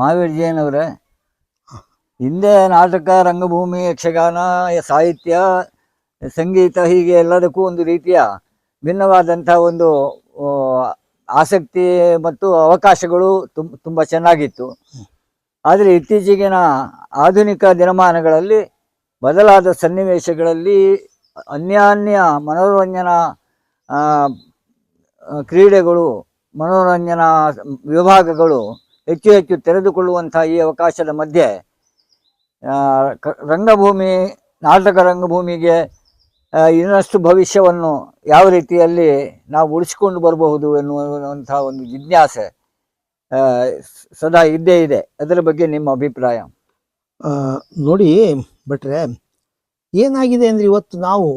ಮಹಾವೀರ್ ಜೈನ್ ಅವರೇ. ಹಿಂದೆ ನಾಟಕ, ರಂಗಭೂಮಿ, ಯಕ್ಷಗಾನ, ಸಾಹಿತ್ಯ, ಸಂಗೀತ ಹೀಗೆ ಎಲ್ಲದಕ್ಕೂ ಒಂದು ರೀತಿಯ ಭಿನ್ನವಾದಂಥ ಒಂದು ಆಸಕ್ತಿ ಮತ್ತು ಅವಕಾಶಗಳು ತುಂಬ ತುಂಬ ಚೆನ್ನಾಗಿತ್ತು. ಆದರೆ ಇತ್ತೀಚೆಗಿನ ಆಧುನಿಕ ದಿನಮಾನಗಳಲ್ಲಿ ಬದಲಾದ ಸನ್ನಿವೇಶಗಳಲ್ಲಿ ಅನ್ಯಾನ್ಯ ಮನೋರಂಜನಾ ಕ್ರೀಡೆಗಳು, ಮನೋರಂಜನಾ ವಿಭಾಗಗಳು ಹೆಚ್ಚು ಹೆಚ್ಚು ತೆರೆದುಕೊಳ್ಳುವಂಥ ಈ ಅವಕಾಶದ ಮಧ್ಯೆ ರಂಗಭೂಮಿ, ನಾಟಕ ರಂಗಭೂಮಿಗೆ ಇನ್ನಷ್ಟು ಭವಿಷ್ಯವನ್ನು ಯಾವ ರೀತಿಯಲ್ಲಿ ನಾವು ಉಳಿಸಿಕೊಂಡು ಬರಬಹುದು ಎನ್ನುವಂಥ ಒಂದು ಜಿಜ್ಞಾಸೆ ಸದಾ ಇದ್ದೇ ಇದೆ. ಅದರ ಬಗ್ಗೆ ನಿಮ್ಮ ಅಭಿಪ್ರಾಯ? ನೋಡಿ ಭಟ್ರೆ, ಏನಾಗಿದೆ ಅಂದರೆ ಇವತ್ತು ನಾವು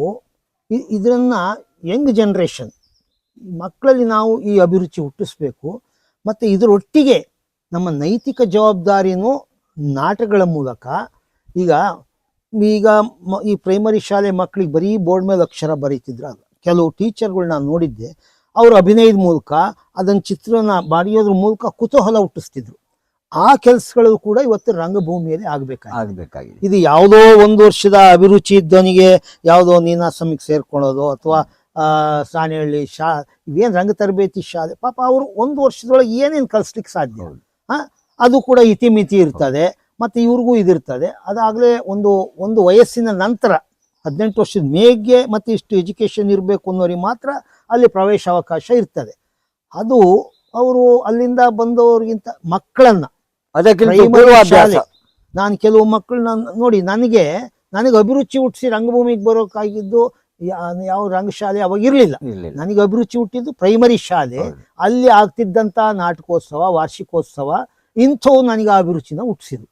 ಇದರನ್ನು ಯಂಗ್ ಜನ್ರೇಷನ್ ಮಕ್ಕಳಲ್ಲಿ ನಾವು ಈ ಅಭಿರುಚಿ ಹುಟ್ಟಿಸ್ಬೇಕು, ಮತ್ತು ಇದರೊಟ್ಟಿಗೆ ನಮ್ಮ ನೈತಿಕ ಜವಾಬ್ದಾರಿನೂ ನಾಟಕಗಳ ಮೂಲಕ. ಈಗ ಈಗ ಈ ಪ್ರೈಮರಿ ಶಾಲೆ ಮಕ್ಕಳಿಗೆ ಬರೀ ಬೋರ್ಡ್ ಮೇಲೆ ಅಕ್ಷರ ಬರೀತಿದ್ರಲ್ಲ ಕೆಲವು ಟೀಚರ್ಗಳು ನಾನು ನೋಡಿದ್ದೆ ಅವರು ಅಭಿನಯದ ಮೂಲಕ ಅದನ್ನು ಚಿತ್ರನ ಬರೆಯೋದ್ರ ಮೂಲಕ ಕುತೂಹಲ ಹುಟ್ಟಿಸ್ತಿದ್ರು. ಆ ಕೆಲಸಗಳು ಕೂಡ ಇವತ್ತು ರಂಗಭೂಮಿಯಲ್ಲಿ ಆಗಬೇಕಾಗಿದೆ. ಆಗಬೇಕಾಗಿದೆ. ಇದು ಯಾವುದೋ ಒಂದು ವರ್ಷದ ಅಭಿರುಚಿ ಇದ್ದವನಿಗೆ ಯಾವುದೋ ನೀನಾಸಮಿಗೆ ಸೇರ್ಕೊಳ್ಳೋದು ಅಥವಾ ಸಾಣೆಹಳ್ಳಿ ಶಾ ಇವೇನು ರಂಗ ತರಬೇತಿ ಶಾಲೆ ಪಾಪ ಅವರು ಒಂದು ವರ್ಷದೊಳಗೆ ಏನೇನು ಕಲಿಸ್ಲಿಕ್ಕೆ ಸಾಧ್ಯ? ಅದು ಕೂಡ ಇತಿಮಿತಿ ಇರ್ತದೆ ಮತ್ತು ಇವ್ರಿಗೂ ಇದಿರ್ತದೆ. ಅದಾಗಲೇ ಒಂದು ಒಂದು ವಯಸ್ಸಿನ ನಂತರ ಹದಿನೆಂಟು ವರ್ಷದ ಮೇಗೆ ಮತ್ತು ಇಷ್ಟು ಎಜುಕೇಷನ್ ಇರಬೇಕು ಅನ್ನೋರಿಗೆ ಮಾತ್ರ ಅಲ್ಲಿ ಪ್ರವೇಶ ಅವಕಾಶ ಇರ್ತದೆ. ಅದು ಅವರು ಅಲ್ಲಿಂದ ಬಂದವರಿಗಿಂತ ಮಕ್ಕಳನ್ನ ಅದಕ್ಕೆ ನಾನು ಕೆಲವು ಮಕ್ಕಳನ್ನ ನೋಡಿ ನನಗೆ ನನಗೆ ಅಭಿರುಚಿ ಹುಟ್ಟಿಸಿ ರಂಗಭೂಮಿಗೆ ಬರೋಕ್ಕಾಗಿದ್ದು ಯಾವ ರಂಗಶಾಲೆ ಅವಾಗ ಇರಲಿಲ್ಲ. ನನಗೆ ಅಭಿರುಚಿ ಹುಟ್ಟಿದ್ದು ಪ್ರೈಮರಿ ಶಾಲೆ. ಅಲ್ಲಿ ಆಗ್ತಿದ್ದಂಥ ನಾಟಕೋತ್ಸವ ವಾರ್ಷಿಕೋತ್ಸವ ಇಂಥವು ನನಗೆ ಆ ಅಭಿರುಚಿನ ಹುಟ್ಟಿಸಿದ್ರು.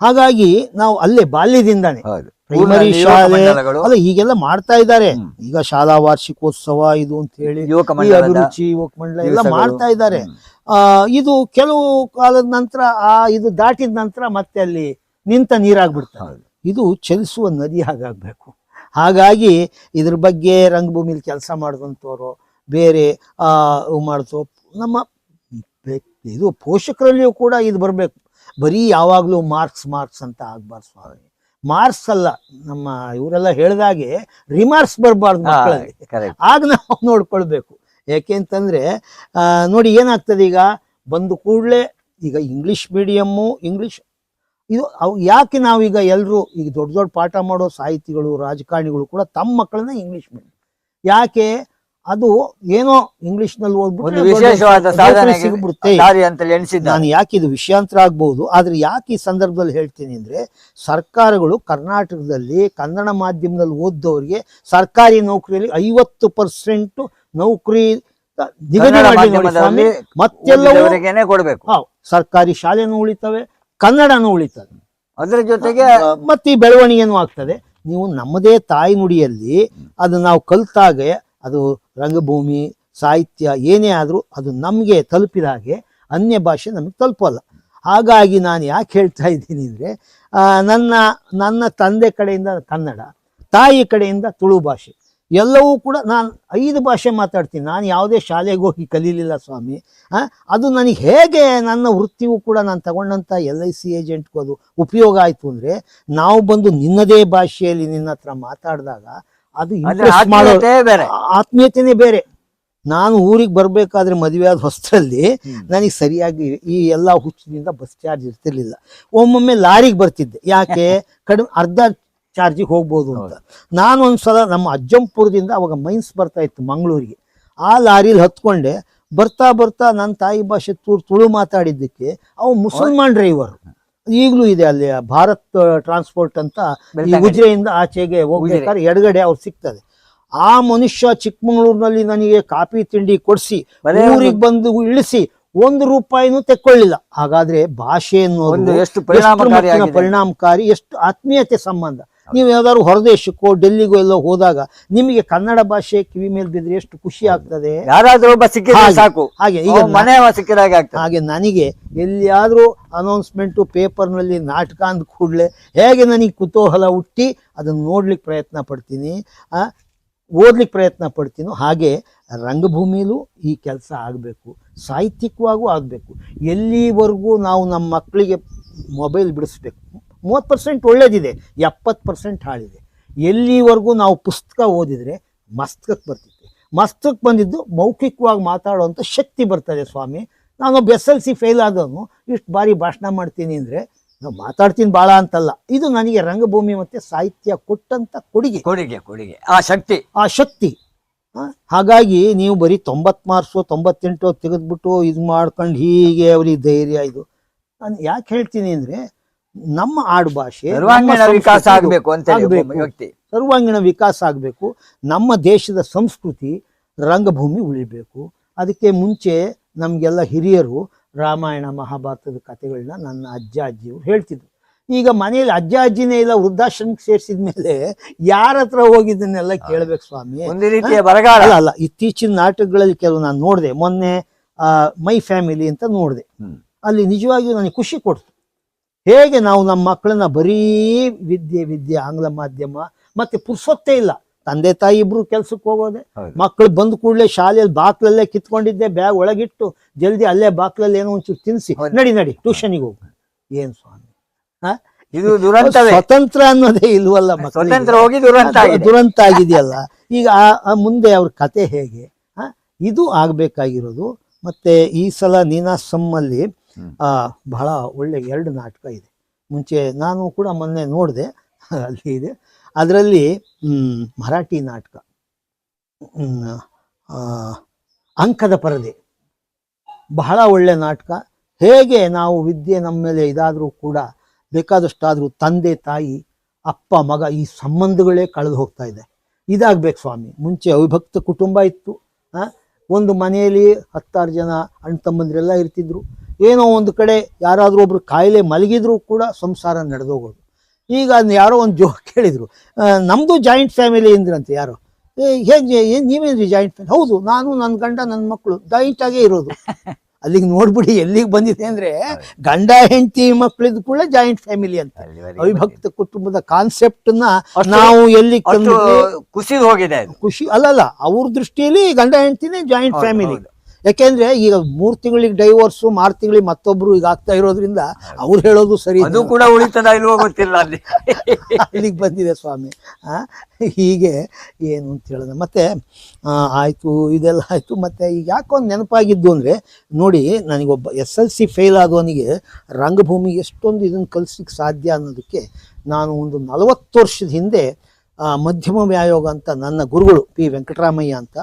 ಹಾಗಾಗಿ ನಾವು ಅಲ್ಲೇ ಬಾಲ್ಯದಿಂದಾನೆ ಪ್ರೈಮರಿ ಶಾಲೆ ಅಲ್ಲ ಈಗೆಲ್ಲ ಮಾಡ್ತಾ ಇದ್ದಾರೆ. ಈಗ ಶಾಲಾ ವಾರ್ಷಿಕೋತ್ಸವ ಇದು ಅಂತ ಹೇಳಿ ಅಭಿರುಚಿ ಯುವಕ ಮಂಡಲ ಎಲ್ಲ ಮಾಡ್ತಾ ಇದ್ದಾರೆ. ಆ, ಇದು ಕೆಲವು ಕಾಲದ ನಂತರ ಆ ಇದು ದಾಟಿದ ನಂತರ ಮತ್ತೆ ಅಲ್ಲಿ ನಿಂತ ನೀರಾಗ್ಬಿಡ್ತಾರೆ. ಇದು ಚಲಿಸುವ ನದಿ ಹಾಗಾಗಬೇಕು. ಹಾಗಾಗಿ ಇದ್ರ ಬಗ್ಗೆ ರಂಗಭೂಮಿಲಿ ಕೆಲಸ ಮಾಡಿದಂಥವ್ರು ಬೇರೆ ಮಾಡ್ತೋ ನಮ್ಮ ಇದು ಪೋಷಕರಲ್ಲಿಯೂ ಕೂಡ ಇದು ಬರಬೇಕು. ಬರೀ ಯಾವಾಗಲೂ ಮಾರ್ಕ್ಸ್ ಮಾರ್ಕ್ಸ್ ಅಂತ ಆಗಬಾರ್ದು ಸ್ವಾಮಿ. ಮಾರ್ಕ್ಸ್ ಅಲ್ಲ ನಮ್ಮ ಇವರೆಲ್ಲ ಹೇಳ್ದಾಗೆ ರಿಮಾರ್ಕ್ಸ್ ಬರಬಾರ್ದು ಆಗ ನಾವು ನೋಡ್ಕೊಳ್ಬೇಕು. ಯಾಕೆಂತಂದರೆ ನೋಡಿ ಏನಾಗ್ತದೆ ಈಗ? ಬಂದು ಕೂಡಲೇ ಈಗ ಇಂಗ್ಲಿಷ್ ಮೀಡಿಯಮ್ಮು ಇಂಗ್ಲಿಷ್ ಇದು ಅವು ಯಾಕೆ ನಾವೀಗ ಎಲ್ಲರೂ ಈಗ ದೊಡ್ಡ ದೊಡ್ಡ ಪಾಠ ಮಾಡೋ ಸಾಹಿತಿಗಳು ರಾಜಕಾರಣಿಗಳು ಕೂಡ ತಮ್ಮ ಮಕ್ಕಳನ್ನ ಇಂಗ್ಲಿಷ್ ಮೀಡಿಯಂ ಯಾಕೆ ಅದು ಏನೋ ಇಂಗ್ಲಿಷ್ನಲ್ಲಿ ಒಂದು ಓದ್ಬಿಟ್ರೆ ವಿಶೇಷವಾದ ದೊಡ್ಡ ಸಾಧನೆ ನೌಕರಿ ಸಿಗ್ಬಿಡುತ್ತೆ ನಾನು ಯಾಕೆ ಇದು ವಿಷಯಾಂತರ ಆಗ್ಬಹುದು? ಆದ್ರೆ ಯಾಕೆ ಈ ಸಂದರ್ಭದಲ್ಲಿ ಹೇಳ್ತೀನಿ ಅಂದ್ರೆ ಸರ್ಕಾರಗಳು ಕರ್ನಾಟಕದಲ್ಲಿ ಕನ್ನಡ ಮಾಧ್ಯಮದಲ್ಲಿ ಓದ್ದವರಿಗೆ ಸರ್ಕಾರಿ ನೌಕರಿಯಲ್ಲಿ ಐವತ್ತು ಪರ್ಸೆಂಟ್ ನೌಕರಿ ನಿಗದಿ ಕೊಡಬೇಕು. ಮತ್ತೆಲ್ಲವೂ ಸರ್ಕಾರಿ ಶಾಲೆನೂ ಉಳಿತವೆ. ಕನ್ನಡನೂ ಉಳಿತದೆ. ಅದರ ಜೊತೆಗೆ ಮತ್ತೆ ಈ ಬೆಳವಣಿಗೆನೂ ಆಗ್ತದೆ. ನೀವು ನಮ್ಮದೇ ತಾಯಿ ನುಡಿಯಲ್ಲಿ ಅದು ನಾವು ಕಲ್ತಾಗೆ ಅದು ರಂಗಭೂಮಿ ಸಾಹಿತ್ಯ ಏನೇ ಆದರೂ ಅದು ನಮಗೆ ತಲುಪಿದ ಹಾಗೆ ಅನ್ಯ ಭಾಷೆ ನಮಗೆ ತಲುಪಲ್ಲ. ಹಾಗಾಗಿ ನಾನು ಯಾಕೆ ಹೇಳ್ತಾ ಇದ್ದೀನಿ ಅಂದರೆ ನನ್ನ ನನ್ನ ತಂದೆ ಕಡೆಯಿಂದ ಕನ್ನಡ ತಾಯಿ ಕಡೆಯಿಂದ ತುಳು ಭಾಷೆ. ಎಲ್ಲವೂ ಕೂಡ ನಾನು ಐದು ಭಾಷೆ ಮಾತಾಡ್ತೀನಿ. ನಾನು ಯಾವುದೇ ಶಾಲೆಗೆ ಹೋಗಿ ಕಲೀಲಿಲ್ಲ ಸ್ವಾಮಿ. ಅದು ನನಗೆ ಹೇಗೆ ನನ್ನ ವೃತ್ತಿಯೂ ಕೂಡ ನಾನು ತಗೊಂಡಂಥ ಎಲ್ ಐ ಸಿ ಏಜೆಂಟ್ಗೂ ಅದು ಉಪಯೋಗ ಆಯಿತು ಅಂದರೆ ನಾವು ಬಂದು ನಿನ್ನದೇ ಭಾಷೆಯಲ್ಲಿ ನಿನ್ನ ಹತ್ರ ಮಾತಾಡಿದಾಗ ಅದು ಮಾಡೋ ಬೇರೆ. ಆತ್ಮೀಯತೆಯೇ ಆತ್ಮೀಯತೆನೇ ಬೇರೆ. ನಾನು ಊರಿಗೆ ಬರಬೇಕಾದ್ರೆ ಮದುವೆ ಆದ ಹೊಸದಲ್ಲಿ ನನಗೆ ಸರಿಯಾಗಿ ಈ ಎಲ್ಲ ಹುಚ್ಚಿನಿಂದ ಬಸ್ ಚಾರ್ಜ್ ಇರ್ತಿರ್ಲಿಲ್ಲ. ಒಮ್ಮೊಮ್ಮೆ ಲಾರಿಗೆ ಬರ್ತಿದ್ದೆ. ಯಾಕೆ? ಕಡಿಮೆ ಅರ್ಧ ಚಾರ್ಜಿಗೆ ಹೋಗ್ಬೋದು ಅಂತ. ನಾನು ಒಂದ್ಸಲ ನಮ್ಮ ಅಜ್ಜಂಪುರದಿಂದ ಅವಾಗ ಮೈನ್ಸ್ ಬರ್ತಾ ಇತ್ತು ಮಂಗಳೂರಿಗೆ. ಆ ಲಾರಿಲಿ ಹತ್ಕೊಂಡೆ. ಬರ್ತಾ ಬರ್ತಾ ನನ್ನ ತಾಯಿ ಭಾಷೆ ತುಳು ತುಳು ಮಾತಾಡಿದ್ದಕ್ಕೆ ಅವ ಮುಸಲ್ಮಾನ್ ಡ್ರೈವರ್ ಈಗಲೂ ಇದೆ ಅಲ್ಲಿ ಭಾರತ್ ಟ್ರಾನ್ಸ್ಪೋರ್ಟ್ ಅಂತ ಈ ಬೆಳ್ತಂಗಡಿ. ಆಚೆಗೆ ಹೋಗ್ಬೇಕಾದ್ರೆ ಎಡಗಡೆ ಅವ್ರು ಸಿಗ್ತದೆ. ಆ ಮನುಷ್ಯ ಚಿಕ್ಕಮಗಳೂರಿನಲ್ಲಿ ನನಗೆ ಕಾಫಿ ತಿಂಡಿ ಕೊಡಿಸಿ ಊರಿಗೆ ಬಂದು ಇಳಿಸಿ ಒಂದು ರೂಪಾಯಿನೂ ತೆಕ್ಕೊಳ್ಳಿಲ್ಲ. ಹಾಗಾದ್ರೆ ಭಾಷೆ ಅನ್ನೋದು ಎಷ್ಟು ಪರಿಣಾಮಕಾರಿ ಎಷ್ಟು ಆತ್ಮೀಯತೆ ಸಂಬಂಧ. ನೀವು ಯಾವ್ದಾದ್ರು ಹೊರದೇಶಕ್ಕೋ ಡೆಲ್ಲಿಗೋ ಎಲ್ಲೋ ಹೋದಾಗ ನಿಮಗೆ ಕನ್ನಡ ಭಾಷೆ ಕಿವಿ ಮೇಲೆ ಬಿದ್ರೆ ಎಷ್ಟು ಖುಷಿ ಆಗ್ತದೆ? ಯಾರಾದ್ರೂ ಒಬ್ಬ ಸಿಕ್ಕಿದ್ರೆ ಸಾಕು. ಹಾಗೆ ಈಗ ಮನೆ ಸಿಕ್ಕಿದಾಗ ಹಾಗೆ ನನಗೆ ಎಲ್ಲಿಯಾದರೂ ಅನೌನ್ಸ್ಮೆಂಟು ಪೇಪರ್ನಲ್ಲಿ ನಾಟಕ ಅಂದ ಕೂಡಲೇ ಹೇಗೆ ನನಗೆ ಕುತೂಹಲ ಹುಟ್ಟಿ ಅದನ್ನು ನೋಡ್ಲಿಕ್ಕೆ ಪ್ರಯತ್ನ ಪಡ್ತೀನಿ ಓದ್ಲಿಕ್ಕೆ ಪ್ರಯತ್ನ ಪಡ್ತೀನೋ ಹಾಗೆ ರಂಗಭೂಮಿಲೂ ಈ ಕೆಲಸ ಆಗಬೇಕು. ಸಾಹಿತ್ಯಿಕವಾಗೂ ಆಗಬೇಕು. ಎಲ್ಲಿವರೆಗೂ ನಾವು ನಮ್ಮ ಮಕ್ಕಳಿಗೆ ಮೊಬೈಲ್ ಬಿಡಿಸ್ಬೇಕು? ಮೂವತ್ತು ಪರ್ಸೆಂಟ್ ಒಳ್ಳೇದಿದೆ ಎಪ್ಪತ್ತು ಪರ್ಸೆಂಟ್ ಹಾಳಿದೆ. ಎಲ್ಲಿವರೆಗೂ ನಾವು ಪುಸ್ತಕ ಓದಿದರೆ ಮಸ್ತಕಕ್ಕೆ ಬರ್ತಿತ್ತು. ಮಸ್ತಕ್ಕೆ ಬಂದಿದ್ದು ಮೌಖಿಕವಾಗಿ ಮಾತಾಡುವಂಥ ಶಕ್ತಿ ಬರ್ತದೆ ಸ್ವಾಮಿ. ನಾನೊಬ್ಬ ಎಸ್ ಎಲ್ ಸಿ ಫೇಲ್ ಆದವನು ಇಷ್ಟು ಬಾರಿ ಭಾಷಣ ಮಾಡ್ತೀನಿ ಅಂದರೆ ನಾವು ಮಾತಾಡ್ತೀನಿ ಭಾಳ ಅಂತಲ್ಲ. ಇದು ನನಗೆ ರಂಗಭೂಮಿ ಮತ್ತು ಸಾಹಿತ್ಯ ಕೊಟ್ಟಂಥ ಕೊಡುಗೆ. ಕೊಡುಗೆ ಕೊಡುಗೆ. ಆ ಶಕ್ತಿ. ಆ ಶಕ್ತಿ. ಹಾಗಾಗಿ ನೀವು ಬರೀ ತೊಂಬತ್ತು ಮಾರ್ಕ್ಸು ತೊಂಬತ್ತೆಂಟು ತೆಗೆದ್ಬಿಟ್ಟು ಇದು ಮಾಡ್ಕೊಂಡು ಹೀಗೆ ಅವ್ರಿಗೆ ಧೈರ್ಯ ಇದು. ನಾನು ಯಾಕೆ ಹೇಳ್ತೀನಿ ಅಂದರೆ ನಮ್ಮ ಆಡು ಭಾಷೆ ಸರ್ವಾಂಗೀಣ ವಿಕಾಸ ಆಗಬೇಕು ಅಂತ ವ್ಯಕ್ತಿ. ಸರ್ವಾಂಗೀಣ ವಿಕಾಸ ಆಗಬೇಕು. ನಮ್ಮ ದೇಶದ ಸಂಸ್ಕೃತಿ ರಂಗಭೂಮಿ ಉಳಿಬೇಕು. ಅದಕ್ಕೆ ಮುಂಚೆ ನಮಗೆಲ್ಲ ಹಿರಿಯರು ರಾಮಾಯಣ ಮಹಾಭಾರತದ ಕಥೆಗಳನ್ನ ನನ್ನ ಅಜ್ಜ ಅಜ್ಜಿಯವರು ಹೇಳ್ತಿದ್ರು. ಈಗ ಮನೆಯಲ್ಲಿ ಅಜ್ಜ ಅಜ್ಜಿನೇ ಇಲ್ಲ ವೃದ್ಧಾಶ್ರಮಕ್ಕೆ ಸೇರಿಸಿದ ಮೇಲೆ ಯಾರ ಹತ್ರ ಹೋಗಿದ್ದನ್ನೆಲ್ಲ ಕೇಳಬೇಕು ಸ್ವಾಮಿ. ಒಂದು ರೀತಿಯ ಬರಗಾಲ. ಅಲ್ಲ ಅಲ್ಲ ಇತ್ತೀಚಿನ ನಾಟಕಗಳಲ್ಲಿ ಕೆಲವು ನಾನು ನೋಡಿದೆ. ಮೊನ್ನೆ ಆ, ಮೈ ಫ್ಯಾಮಿಲಿ ಅಂತ ನೋಡಿದೆ. ಅಲ್ಲಿ ನಿಜವಾಗಿಯೂ ನನಗೆ ಖುಷಿ ಕೊಡ್ತು. ಹೇಗೆ ನಾವು ನಮ್ಮ ಮಕ್ಕಳನ್ನ ಬರೀ ವಿದ್ಯೆ ವಿದ್ಯೆ ಆಂಗ್ಲ ಮಾಧ್ಯಮ ಮತ್ತೆ ಪುರ್ಸೊತ್ತೇ ಇಲ್ಲ. ತಂದೆ ತಾಯಿ ಇಬ್ರು ಕೆಲ್ಸಕ್ಕೆ ಹೋಗೋದೆ. ಮಕ್ಕಳು ಬಂದ ಕೂಡಲೇ ಶಾಲೆಯಲ್ಲಿ ಬಾಕ್ಲಲ್ಲೇ ಕಿತ್ಕೊಂಡಿದ್ದೆ ಬ್ಯಾಗ್ ಒಳಗಿಟ್ಟು ಜಲ್ದಿ ಅಲ್ಲೇ ಬಾಕ್ಲಲ್ಲಿ ಏನೋ ಒಂಚೂರು ತಿನ್ಸಿ. ನಡಿ ನಡಿ ಟ್ಯೂಷನಿಗೆ ಹೋಗ್. ಏನ್ ಸ್ವಾಮಿ? ಇದು ದುರಂತ ಸ್ವತಂತ್ರ ಅನ್ನೋದೇ ಇಲ್ವಲ್ಲ. ಸ್ವತಂತ್ರ ಹೋಗಿ ದುರಂತ ದುರಂತ ಆಗಿದೆಯಲ್ಲ. ಈಗ ಆ- ಮುಂದೆ ಅವ್ರ ಕತೆ ಹೇಗೆ? ಇದು ಆಗಬೇಕಾಗಿರೋದು. ಮತ್ತೆ ಈ ಸಲ ನೀನಾಸಮ್ಮಲ್ಲಿ ಬಹಳ ಒಳ್ಳೆ ಎರಡು ನಾಟಕ ಇದೆ. ಮುಂಚೆ ನಾನು ಕೂಡ ಮೊನ್ನೆ ನೋಡಿದೆ. ಅಲ್ಲಿ ಇದೆ. ಅದರಲ್ಲಿ ಮರಾಠಿ ನಾಟಕ. ಆ, ಅಂಕದ ಪರದೆ. ಬಹಳ ಒಳ್ಳೆ ನಾಟಕ. ಹೇಗೆ ನಾವು ವಿದ್ಯೆ ನಮ್ಮ ಮೇಲೆ ಇದಾದರೂ ಕೂಡ ಬೇಕಾದಷ್ಟಾದರೂ ತಂದೆ ತಾಯಿ ಅಪ್ಪ ಮಗ ಈ ಸಂಬಂಧಗಳೇ ಕಳೆದು ಹೋಗ್ತಾ ಇದೆ. ಇದಾಗಬೇಕು ಸ್ವಾಮಿ. ಮುಂಚೆ ಅವಿಭಕ್ತ ಕುಟುಂಬ ಇತ್ತು. ಆ, ಒಂದು ಮನೆಯಲ್ಲಿ ಹತ್ತಾರು ಜನ ಅಣ್ಣ ತಮ್ಮಂದಿರೆಲ್ಲ ಇರ್ತಿದ್ರು. ಏನೋ ಒಂದು ಕಡೆ ಯಾರಾದರೂ ಒಬ್ರು ಕಾಯಿಲೆ ಮಲಗಿದ್ರು ಕೂಡ ಸಂಸಾರ ನಡೆದೋಗೋದು. ಈಗ ಅದನ್ನ ಯಾರೋ ಒಂದು ಜೋಕ್ ಕೇಳಿದರು ನಮ್ಮದು ನಮ್ದು ಜಾಯಿಂಟ್ ಫ್ಯಾಮಿಲಿ ಅಂದ್ರಂತೆ ಯಾರು? ಏ ಹೇಗೆ ಏನು ನೀವೇನ್ರಿ ಜಾಯಿಂಟ್ ಫ್ಯಾಮಿಲಿ ಹೌದು ನಾನು ನನ್ನ ಗಂಡ ನನ್ನ ಮಕ್ಕಳು ಜಾಯಿಂಟ್ ಆಗೇ ಇರೋದು. ಅಲ್ಲಿಗೆ ನೋಡ್ಬಿಡಿ ಎಲ್ಲಿಗೆ ಬಂದಿದೆ ಅಂದ್ರೆ ಗಂಡ ಹೆಂಡತಿ ಮಕ್ಕಳಿದ್ ಕೂಡ ಜಾಯಿಂಟ್ ಫ್ಯಾಮಿಲಿ ಅಂತ. ಅವಿಭಕ್ತ ಕುಟುಂಬದ ಕಾನ್ಸೆಪ್ಟ್ನ ನಾವು ಎಲ್ಲಿ ಖುಷಿ ಹೋಗಿದೆ ಖುಷಿ ಅಲ್ಲಲ್ಲ ಅವ್ರ ದೃಷ್ಟಿಯಲ್ಲಿ ಗಂಡ ಹೆಂಡತಿನೇ ಜಾಯಿಂಟ್ ಫ್ಯಾಮಿಲಿ. ಯಾಕೆಂದ್ರೆ ಈಗ ಮೂರ್ ತಿಂಗಳಿಗೆ ಡೈವರ್ಸು ಮಾರ್ ತಿಂಗಳಿಗೆ ಮತ್ತೊಬ್ರು ಈಗ ಆಗ್ತಾ ಇರೋದ್ರಿಂದ ಅವ್ರು ಹೇಳೋದು ಸರಿ ಅದು ಕೂಡ ಉಳಿತದ ಇಲ್ವೋ ಗೊತ್ತಿಲ್ಲ ಅಲ್ಲಿ. ಅಲ್ಲಿಗೆ ಬಂದಿದೆ ಸ್ವಾಮಿ. ಹೀಗೆ ಏನು ಅಂತ ಹೇಳಿದ್ರೆ ಮತ್ತೆ ಆಯಿತು ಆಯ್ತು ಇದೆಲ್ಲ ಆಯ್ತು. ಮತ್ತೆ ಈಗ ಯಾಕೊಂದು ನೆನಪಾಗಿದ್ದು ಅಂದ್ರೆ ನೋಡಿ ನನಗೊಬ್ಬ ಎಸ್ ಎಲ್ ಸಿ ಫೇಲ್ ಆಗೋನಿಗೆ ರಂಗಭೂಮಿ ಎಷ್ಟೊಂದು ಇದನ್ನು ಕಲಿಸ್ಲಿಕ್ಕೆ ಸಾಧ್ಯ ಅನ್ನೋದಕ್ಕೆ ನಾನು ಒಂದು ನಲವತ್ತು ವರ್ಷದ ಹಿಂದೆ ಮಧ್ಯಮ ವ್ಯಾಯೋಗ ಅಂತ ನನ್ನ ಗುರುಗಳು ಪಿ ವೆಂಕಟರಾಮಯ್ಯ ಅಂತ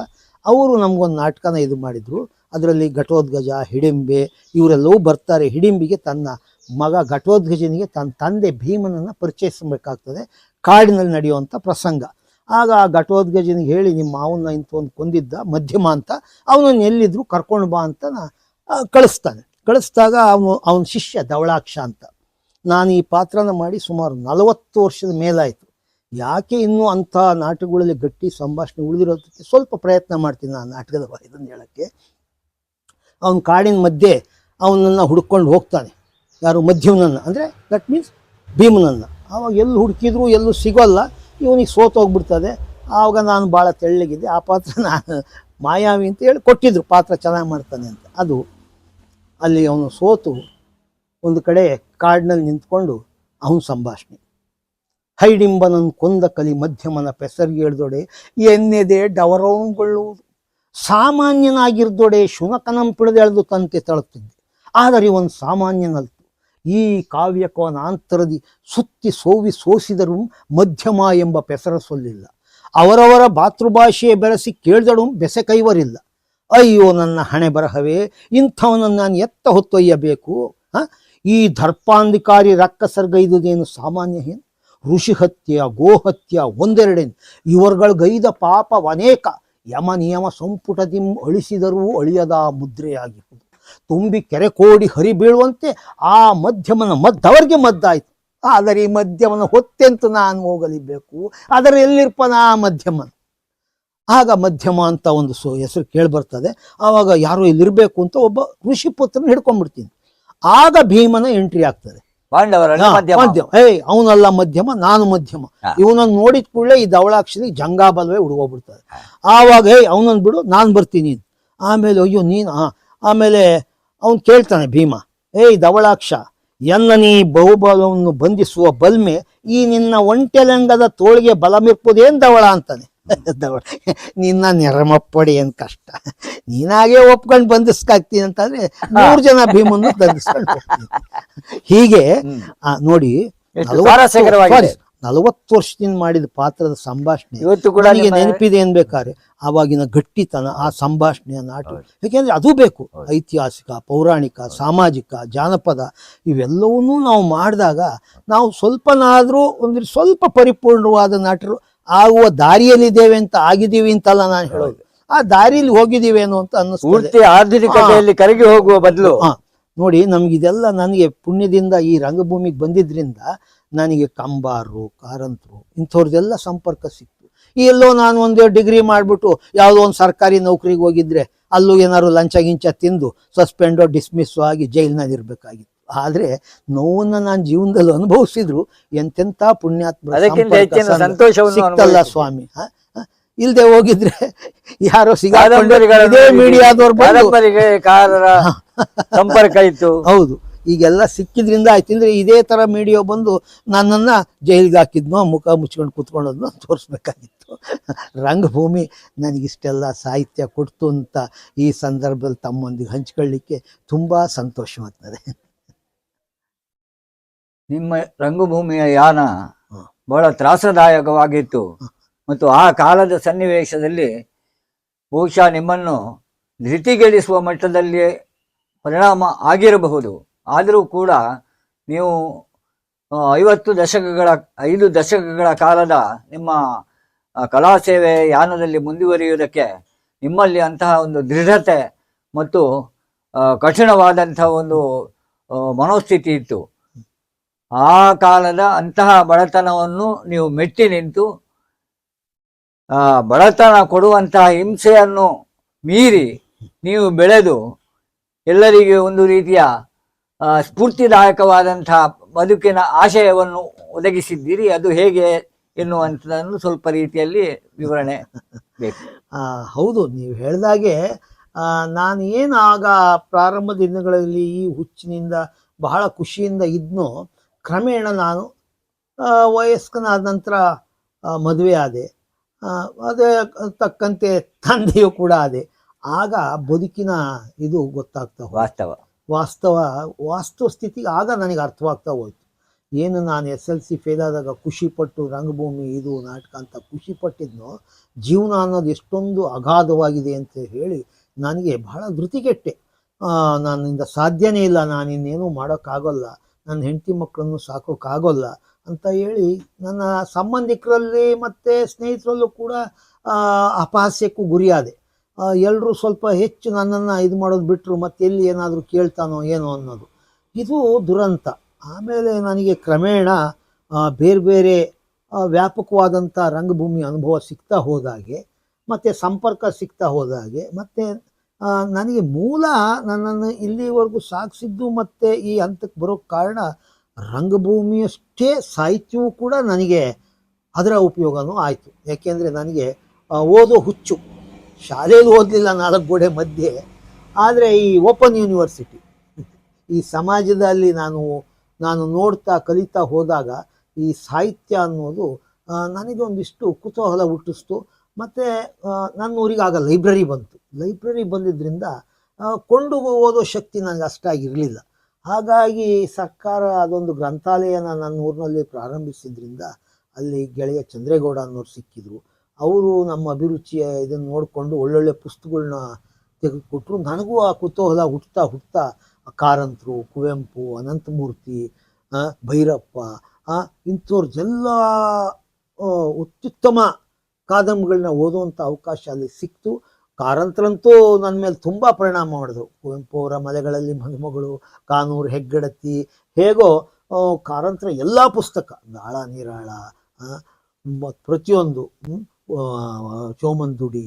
ಅವರು ನಮಗೊಂದು ನಾಟಕನ ಇದು ಮಾಡಿದರು. ಅದರಲ್ಲಿ ಘಟೋದ್ಗಜ, ಹಿಡಿಂಬೆ ಇವರೆಲ್ಲವೂ ಬರ್ತಾರೆ. ಹಿಡಿಂಬಿಗೆ ತನ್ನ ಮಗ ಘಟೋದ್ಗಜನಿಗೆ ತನ್ನ ತಂದೆ ಭೀಮನನ್ನು ಪರಿಚಯಿಸಬೇಕಾಗ್ತದೆ ಕಾಡಿನಲ್ಲಿ ನಡೆಯುವಂಥ ಪ್ರಸಂಗ. ಆಗ ಆ ಘಟೋದ್ಗಜನಿಗೆ ಹೇಳಿ ನಿಮ್ಮ ಮಾವನ್ನ ಒಂದು ಕೊಂದಿದ್ದ, ಮಧ್ಯಮ ಅಂತ, ಅವನನ್ನು ಎಲ್ಲಿದ್ರು ಕರ್ಕೊಂಡು ಬಾ ಅಂತ ಕಳಿಸ್ತಾನೆ. ಕಳಿಸ್ದಾಗ ಅವನು, ಅವನ ಶಿಷ್ಯ ಧವಳಾಕ್ಷ ಅಂತ. ನಾನು ಈ ಪಾತ್ರನ ಮಾಡಿ ಸುಮಾರು ನಲವತ್ತು ವರ್ಷದ ಮೇಲಾಯಿತು. ಯಾಕೆ ಇನ್ನೂ ಅಂಥ ನಾಟಕಗಳಲ್ಲಿ ಗಟ್ಟಿ ಸಂಭಾಷಣೆ ಉಳಿದಿರೋದಕ್ಕೆ ಸ್ವಲ್ಪ ಪ್ರಯತ್ನ ಮಾಡ್ತೀನಿ ನಾನು ನಾಟಕದ ಇದನ್ನು ಹೇಳೋಕ್ಕೆ. ಅವನ ಕಾಡಿನ ಮಧ್ಯೆ ಅವನನ್ನು ಹುಡ್ಕೊಂಡು ಹೋಗ್ತಾನೆ. ಯಾರು? ಮಧ್ಯಮನನ್ನು. ಅಂದರೆ ದಟ್ ಮೀನ್ಸ್ ಭೀಮನನ್ನು. ಆವಾಗ ಎಲ್ಲಿ ಹುಡುಕಿದ್ರು ಎಲ್ಲೂ ಸಿಗೋಲ್ಲ. ಇವನಿಗೆ ಸೋತೋಗ್ಬಿಡ್ತದೆ ಆವಾಗ ನಾನು ಭಾಳ ತೆಳ್ಳಗಿದ್ದೆ. ಆ ಪಾತ್ರ ನಾನು ಮಾಯಾವಿ ಅಂತ ಹೇಳಿ ಕೊಟ್ಟಿದ್ರು. ಪಾತ್ರ ಚೆನ್ನಾಗಿ ಮಾಡ್ತಾನೆ ಅಂತ. ಅದು ಅಲ್ಲಿ ಅವನು ಸೋತು ಒಂದು ಕಡೆ ಕಾಡಿನಲ್ಲಿ ನಿಂತ್ಕೊಂಡು ಅವನ ಸಂಭಾಷಣೆ. ಹೈಡಿಂಬನನ್ ಕೊಂದ ಕಲಿ ಮಧ್ಯಮನ ಪೆಸರಿಗೇಳ್ದೊಡೆ ಎನ್ನೆದೆ ಡವರೋಣಗೊಳ್ಳುವುದು ಸಾಮಾನ್ಯನಾಗಿರ್ದೊಡೆ ಶುನಕನಂ ಪಿಳಿದೆಳೆದು ತಂತೆ ತಳುತ್ತಿದ್ದೆ. ಆದರೆ ಒಂದು ಸಾಮಾನ್ಯನಲ್ತು. ಈ ಕಾವ್ಯಕವನ ಅಂತರದಿ ಸುತ್ತಿ ಸೋವಿ ಸೋಸಿದರೂ ಮಧ್ಯಮ ಎಂಬ ಪೆಸರ ಸೊಲ್ಲಿಲ್ಲ. ಅವರವರ ಮಾತೃಭಾಷೆಯ ಬೆರೆಸಿ ಕೇಳ್ದಳು ಬೆಸೆ ಕೈವರಿಲ್ಲ. ಅಯ್ಯೋ ನನ್ನ ಹಣೆ ಬರಹವೇ, ಇಂಥವನನ್ನು ನಾನು ಎತ್ತ ಹೊತ್ತೊಯ್ಯಬೇಕು? ಈ ದರ್ಪಾಂಧಿಕಾರಿ ರಕ್ಕಸರ್ಗೈದುದೇನು ಸಾಮಾನ್ಯ ಏನು ಋಷಿ ಹತ್ಯ ಗೋಹತ್ಯ ಒಂದೆರಡೇನು? ಇವರುಗಳಿಗೈದ ಪಾಪವನೇಕ ಯಮ ನಿಯಮ ಸಂಪುಟದಿಂ ಅಳಿಸಿದರೂ ಅಳಿಯದ ಮುದ್ರೆಯಾಗಿರುವುದು ತುಂಬಿ ಕೆರೆ ಕೋಡಿ ಹರಿ ಬೀಳುವಂತೆ ಆ ಮಧ್ಯಮನ ಮದ್ದವರಿಗೆ ಮದ್ದಾಯಿತು ಆದರೆ ಈ ಮಧ್ಯಮನ ಹೊತ್ತೆಂತ ನಾನು ಹೋಗಲಿಬೇಕು? ಆದರೆ ಎಲ್ಲಿರ್ಪನ ನಾ ಮಧ್ಯಮನ? ಆಗ ಮಧ್ಯಮ ಅಂತ ಒಂದು ಸೊ ಹೆಸರು ಕೇಳಿಬರ್ತದೆ. ಆವಾಗ ಯಾರು ಇಲ್ಲಿರಬೇಕು ಅಂತ ಒಬ್ಬ ಋಷಿ ಪುತ್ರನ ಹಿಡ್ಕೊಂಡ್ಬಿಡ್ತೀನಿ. ಆಗ ಭೀಮನ ಎಂಟ್ರಿ ಆಗ್ತದೆ. ಮಧ್ಯಮ. ಮಧ್ಯಮ. ಏಯ್ ಅವನಲ್ಲ ಮಧ್ಯಮ ನಾನು ಮಧ್ಯಮ. ಇವನನ್ನು ನೋಡಿದ ಕೂಡಲೇ ಈ ಧವಳಾಕ್ಷರಿ ಜಂಗಾಬಲವೇ ಹುಡುಗೋಗ್ಬಿಡ್ತದೆ. ಆವಾಗ ಏಯ್ ಅವನನ್ ಬಿಡು ನಾನು ಬರ್ತೀನಿ ಆಮೇಲೆ ಅಯ್ಯೋ ನೀನು ಹಾ ಆಮೇಲೆ ಅವನು ಕೇಳ್ತಾನೆ ಭೀಮ ಏಯ್ ಧವಳಾಕ್ಷ ಎನ್ನ ನೀ ಬಹುಬಲವನ್ನು ಬಂಧಿಸುವ ಬಲ್ಮೆ ಈ ನಿನ್ನ ಒಂಟೆಲಂಗದ ತೋಳಿಗೆ ಬಲಮಿರ್ಪುದೇನ್ ಧವಳ? ಅಂತಾನೆ. ನಿನ್ನ ನೆರಮಪ್ಪಡಿ ಏನ್ ಕಷ್ಟ. ನೀನಾಗೆ ಒಪ್ಕೊಂಡು ಬಂಧಿಸ್ಕಾಗ್ತೀನಿ ಅಂತಂದ್ರೆ ನೂರು ಜನ ಭೀಮನ್ನು ಬಂಧಿಸ್ಕೊಂಡು ಹೀಗೆ ನೋಡಿ ನಲವತ್ತು- ವರ್ಷದಿಂದ ಮಾಡಿದ ಪಾತ್ರದ ಸಂಭಾಷಣೆ. ಇವತ್ತು ಕೂಡ ನನಗೆ ನೆನಪಿದೆ ನೆನಪಿದೆ ಅನ್ಬೇಕಾದ್ರೆ ಆವಾಗಿನ ಗಟ್ಟಿತನ ಆ ಸಂಭಾಷಣೆಯ ನಾಟಕ ಯಾಕೆಂದ್ರೆ ಅದು ಬೇಕು. ಐತಿಹಾಸಿಕ ಪೌರಾಣಿಕ ಸಾಮಾಜಿಕ ಜಾನಪದ ಇವೆಲ್ಲವನ್ನೂ ನಾವು ಮಾಡಿದಾಗ ನಾವು ಸ್ವಲ್ಪನಾದ್ರೂ ಒಂದು ಸ್ವಲ್ಪ ಪರಿಪೂರ್ಣವಾದ ನಟರು ಆಗುವ ದಾರಿಯಲ್ಲಿದ್ದೇವೆ ಅಂತ ಆಗಿದ್ದೀವಿ ಅಂತಲ್ಲ ನಾನು ಹೇಳೋದು. ಆ ದಾರಿಯಲ್ಲಿ ಹೋಗಿದ್ದೀವೇನೋ ಅಂತ ಅನ್ನಿಸ್ತದೆ. ಪೂರ್ತಿ ಆಧುನಿಕತೆಯಲ್ಲಿ ಕರಗಿ ಹೋಗುವ ಬದಲು ನೋಡಿ ನೋಡಿ ನಮ್ಗಿದೆಲ್ಲ ನನಗೆ ಪುಣ್ಯದಿಂದ ಈ ರಂಗಭೂಮಿಗೆ ಬಂದಿದ್ರಿಂದ ನನಗೆ ಕಂಬಾರರು ಕಾರಂತರು ಇಂಥವ್ರದ್ದೆಲ್ಲ ಸಂಪರ್ಕ ಸಿಕ್ತು. ಈ ಎಲ್ಲೋ ನಾನು ಒಂದು ಡಿಗ್ರಿ ಮಾಡಿಬಿಟ್ಟು ಯಾವುದೋ ಒಂದು ಸರ್ಕಾರಿ ನೌಕರಿಗೆ ಹೋಗಿದ್ರೆ ಅಲ್ಲೂ ಏನಾದ್ರು ಲಂಚ ಗಿಂಚ ತಿಂದು ಸಸ್ಪೆಂಡೋ ಡಿಸ್ಮಿಸ್ ಆಗಿ ಜೈಲಿನಲ್ಲಿ ಇರಬೇಕಾಗಿತ್ತು ಆದರೆ ನೋವನ್ನ ನಾನು ಜೀವನದಲ್ಲಿ ಅನುಭವಿಸಿದ್ರು ಎಂತೆಂಥ ಪುಣ್ಯಾತ್ಮ ಸಿಕ್ತಲ್ಲ ಸ್ವಾಮಿ? ಇಲ್ದೆ ಹೋಗಿದ್ರೆ ಯಾರೋ ಮೀಡಿಯಾದವ್ರು ಸಂಪರ್ಕ ಇತ್ತು. ಹೌದು. ಈಗೆಲ್ಲ ಸಿಕ್ಕಿದ್ರಿಂದ ಆಯ್ತಂದ್ರೆ ಇದೇ ತರ ಮೀಡಿಯೋ ಬಂದು ನನ್ನನ್ನ ಜೈಲಿಗೆ ಹಾಕಿದ್ನೋ ಮುಖ ಮುಚ್ಕೊಂಡು ಕೂತ್ಕೊಳ್ಳೋದನ್ನ ತೋರಿಸ್ಬೇಕಾಗಿತ್ತು. ರಂಗಭೂಮಿ ನನಗಿಷ್ಟೆಲ್ಲ ಸಾಹಿತ್ಯ ಕೊಡ್ತು ಅಂತ ಈ ಸಂದರ್ಭದಲ್ಲಿ ತಮ್ಮೊಂದಿಗೆ ಹಂಚ್ಕೊಳ್ಳಿಕ್ಕೆ ತುಂಬಾ ಸಂತೋಷವಾಗ್ತದೆ. ನಿಮ್ಮ ರಂಗಭೂಮಿಯ ಯಾನ ಬಹಳ ತ್ರಾಸದಾಯಕವಾಗಿತ್ತು. ಮತ್ತು ಆ ಕಾಲದ ಸನ್ನಿವೇಶದಲ್ಲಿ ಬಹುಶಃ ನಿಮ್ಮನ್ನು ಧೃತಿಗೆಡಿಸುವ ಮಟ್ಟದಲ್ಲಿ ಪರಿಣಾಮ ಆಗಿರಬಹುದು. ಆದರೂ ಕೂಡ ನೀವು ಐವತ್ತು ದಶಕಗಳ ಐದು ದಶಕಗಳ ಕಾಲದ ನಿಮ್ಮ ಕಲಾ ಸೇವೆ ಯಾನದಲ್ಲಿ ಮುಂದುವರಿಯುವುದಕ್ಕೆ ನಿಮ್ಮಲ್ಲಿ ಅಂತಹ ಒಂದು ದೃಢತೆ ಮತ್ತು ಕಠಿಣವಾದಂತಹ ಒಂದು ಮನೋಸ್ಥಿತಿ ಇತ್ತು. ಆ ಕಾಲದ ಅಂತಹ ಬಡತನವನ್ನು ನೀವು ಮೆಟ್ಟಿ ನಿಂತು ಬಡತನ ಕೊಡುವಂತಹ ಹಿಂಸೆಯನ್ನು ಮೀರಿ ನೀವು ಬೆಳೆದು ಎಲ್ಲರಿಗೆ ಒಂದು ರೀತಿಯ ಸ್ಫೂರ್ತಿದಾಯಕವಾದಂತಹ ಬದುಕಿನ ಆಶಯವನ್ನು ಒದಗಿಸಿದ್ದೀರಿ. ಅದು ಹೇಗೆ ಎನ್ನುವಂಥದ್ದನ್ನು ಸ್ವಲ್ಪ ರೀತಿಯಲ್ಲಿ ವಿವರಣೆ ಬೇಕು. ಹೌದು, ನೀವು ಹೇಳಿದಾಗೆ ನಾನು ಏನು ಆಗ ಪ್ರಾರಂಭ ದಿನಗಳಲ್ಲಿ ಈ ಹುಚ್ಚಿನಿಂದ ಬಹಳ ಖುಷಿಯಿಂದ ಇದ್ನೋ ಕ್ರಮೇಣ ನಾನು ವಯಸ್ಕನಾದ ನಂತರ ಮದುವೆ ಆದೆ. ಅದೇ ತಕ್ಕಂತೆ ತಂದೆಯೂ ಕೂಡ ಆದೆ. ಆಗ ಬದುಕಿನ ಇದು ಗೊತ್ತಾಗ್ತಾ ವಾಸ್ತವ. ವಾಸ್ತವ ವಾಸ್ತವ ಸ್ಥಿತಿ ಆಗ ನನಗೆ ಅರ್ಥವಾಗ್ತಾ ಹೋಯ್ತು. ಏನು ನಾನು ಎಸ್ ಎಲ್ ಸಿ ಫೇಲ್ ಆದಾಗ ಖುಷಿಪಟ್ಟು ರಂಗಭೂಮಿ ಇದು ನಾಟಕ ಅಂತ ಖುಷಿಪಟ್ಟಿದ್ನೋ ಜೀವನ ಅನ್ನೋದು ಎಷ್ಟೊಂದು ಅಗಾಧವಾಗಿದೆ ಅಂತ ಹೇಳಿ ನನಗೆ ಬಹಳ ಧೃತಿಗೆಟ್ಟೆ. ನನ್ನಿಂದ ಸಾಧ್ಯನೇ ಇಲ್ಲ ನಾನು ಇನ್ನೇನು ಮಾಡೋಕ್ಕಾಗೋಲ್ಲ. ನನ್ನ ಹೆಂಡತಿ ಮಕ್ಕಳನ್ನು ಸಾಕೋಕ್ಕಾಗೋಲ್ಲ ಅಂತ ಹೇಳಿ ನನ್ನ ಸಂಬಂಧಿಕರಲ್ಲಿ ಮತ್ತು ಸ್ನೇಹಿತರಲ್ಲೂ ಕೂಡ ಅಪಹಾಸ್ಯಕ್ಕೂ ಗುರಿಯಾದೆ. ಎಲ್ಲರೂ ಸ್ವಲ್ಪ ಹೆಚ್ಚು ನನ್ನನ್ನು ಇದು ಮಾಡೋದು ಬಿಟ್ಟರು ಮತ್ತೆ ಎಲ್ಲಿ ಏನಾದರೂ ಕೇಳ್ತಾನೋ ಏನೋ ಅನ್ನೋದು. ಇದು ದುರಂತ. ಆಮೇಲೆ ನನಗೆ ಕ್ರಮೇಣ ಬೇರೆ ಬೇರೆ ವ್ಯಾಪಕವಾದಂಥ ರಂಗಭೂಮಿ ಅನುಭವ ಸಿಗ್ತಾ ಹೋದಾಗೆ, ಮತ್ತು ಸಂಪರ್ಕ ಸಿಗ್ತಾ ಹೋದಾಗೆ, ಮತ್ತು ನನಗೆ ಮೂಲ ನನ್ನನ್ನು ಇಲ್ಲಿವರೆಗೂ ಸಾಗಿಸಿದ್ದು ಮತ್ತು ಈ ಹಂತಕ್ಕೆ ಬರೋಕ್ಕೆ ಕಾರಣ ರಂಗಭೂಮಿಯಷ್ಟೇ ಸಾಹಿತ್ಯವೂ ಕೂಡ ನನಗೆ ಅದರ ಉಪಯೋಗವೂ ಆಯಿತು. ಯಾಕೆಂದರೆ ನನಗೆ ಓದೋ ಹುಚ್ಚು. ಶಾಲೆಯಲ್ಲಿ ಓದಲಿಲ್ಲ ನಾಲ್ಕು ಗೋಡೆ ಮಧ್ಯೆ. ಆದರೆ ಈ ಓಪನ್ ಯೂನಿವರ್ಸಿಟಿ, ಈ ಸಮಾಜದಲ್ಲಿ ನಾನು ನಾನು ನೋಡ್ತಾ ಕಲಿತಾ ಹೋದಾಗ ಈ ಸಾಹಿತ್ಯ ಅನ್ನೋದು ನನಗೆ ಒಂದಿಷ್ಟು ಕುತೂಹಲ ಹುಟ್ಟಿಸ್ತು. ಮತ್ತು ನನ್ನ ಊರಿಗೆ ಆಗ ಲೈಬ್ರರಿ ಬಂತು. ಲೈಬ್ರರಿ ಬಂದಿದ್ದರಿಂದ ಕೊಂಡು ಓದೋ ಶಕ್ತಿ ನನಗೆ ಅಷ್ಟಾಗಿರಲಿಲ್ಲ. ಹಾಗಾಗಿ ಸರ್ಕಾರ ಅದೊಂದು ಗ್ರಂಥಾಲಯನ ನನ್ನ ಊರಿನಲ್ಲಿ ಪ್ರಾರಂಭಿಸಿದ್ರಿಂದ ಅಲ್ಲಿ ಗೆಳೆಯ ಚಂದ್ರೇಗೌಡ ಅನ್ನೋರು ಸಿಕ್ಕಿದ್ರು. ಅವರು ನಮ್ಮ ಅಭಿರುಚಿಯ ಇದನ್ನು ನೋಡಿಕೊಂಡು ಒಳ್ಳೊಳ್ಳೆ ಪುಸ್ತಕಗಳನ್ನ ತೆಗೆದುಕೊಟ್ರು. ನನಗೂ ಆ ಕುತೂಹಲ ಹುಟ್ಟುತ್ತಾ ಹುಟ್ಟುತ್ತಾ ಕಾರಂತರು, ಕುವೆಂಪು, ಅನಂತಮೂರ್ತಿ ಭೈರಪ್ಪ ಇಂಥವ್ರದ್ದೆಲ್ಲ ಅತ್ಯುತ್ತಮ ಕಾದಂಬರಿಗಳನ್ನ ಓದುವಂಥ ಅವಕಾಶ ಅಲ್ಲಿ ಸಿಕ್ತು. ಕಾರಂತರಂತೂ ನನ್ನ ಮೇಲೆ ತುಂಬ ಪರಿಣಾಮ ಮಾಡಿದ್ರು ಕುವೆಂಪು ಅವರ ಮಲೆಗಳಲ್ಲಿ ಮದುಮಗಳು ಕಾನೂರು ಹೆಗ್ಗಡತಿ, ಹೇಗೋ ಕಾರಂತರ ಎಲ್ಲ ಪುಸ್ತಕ, ಗಾಳ, ನೀರಾಳ ಪ್ರತಿಯೊಂದು ಚೋಮಂದುಡಿ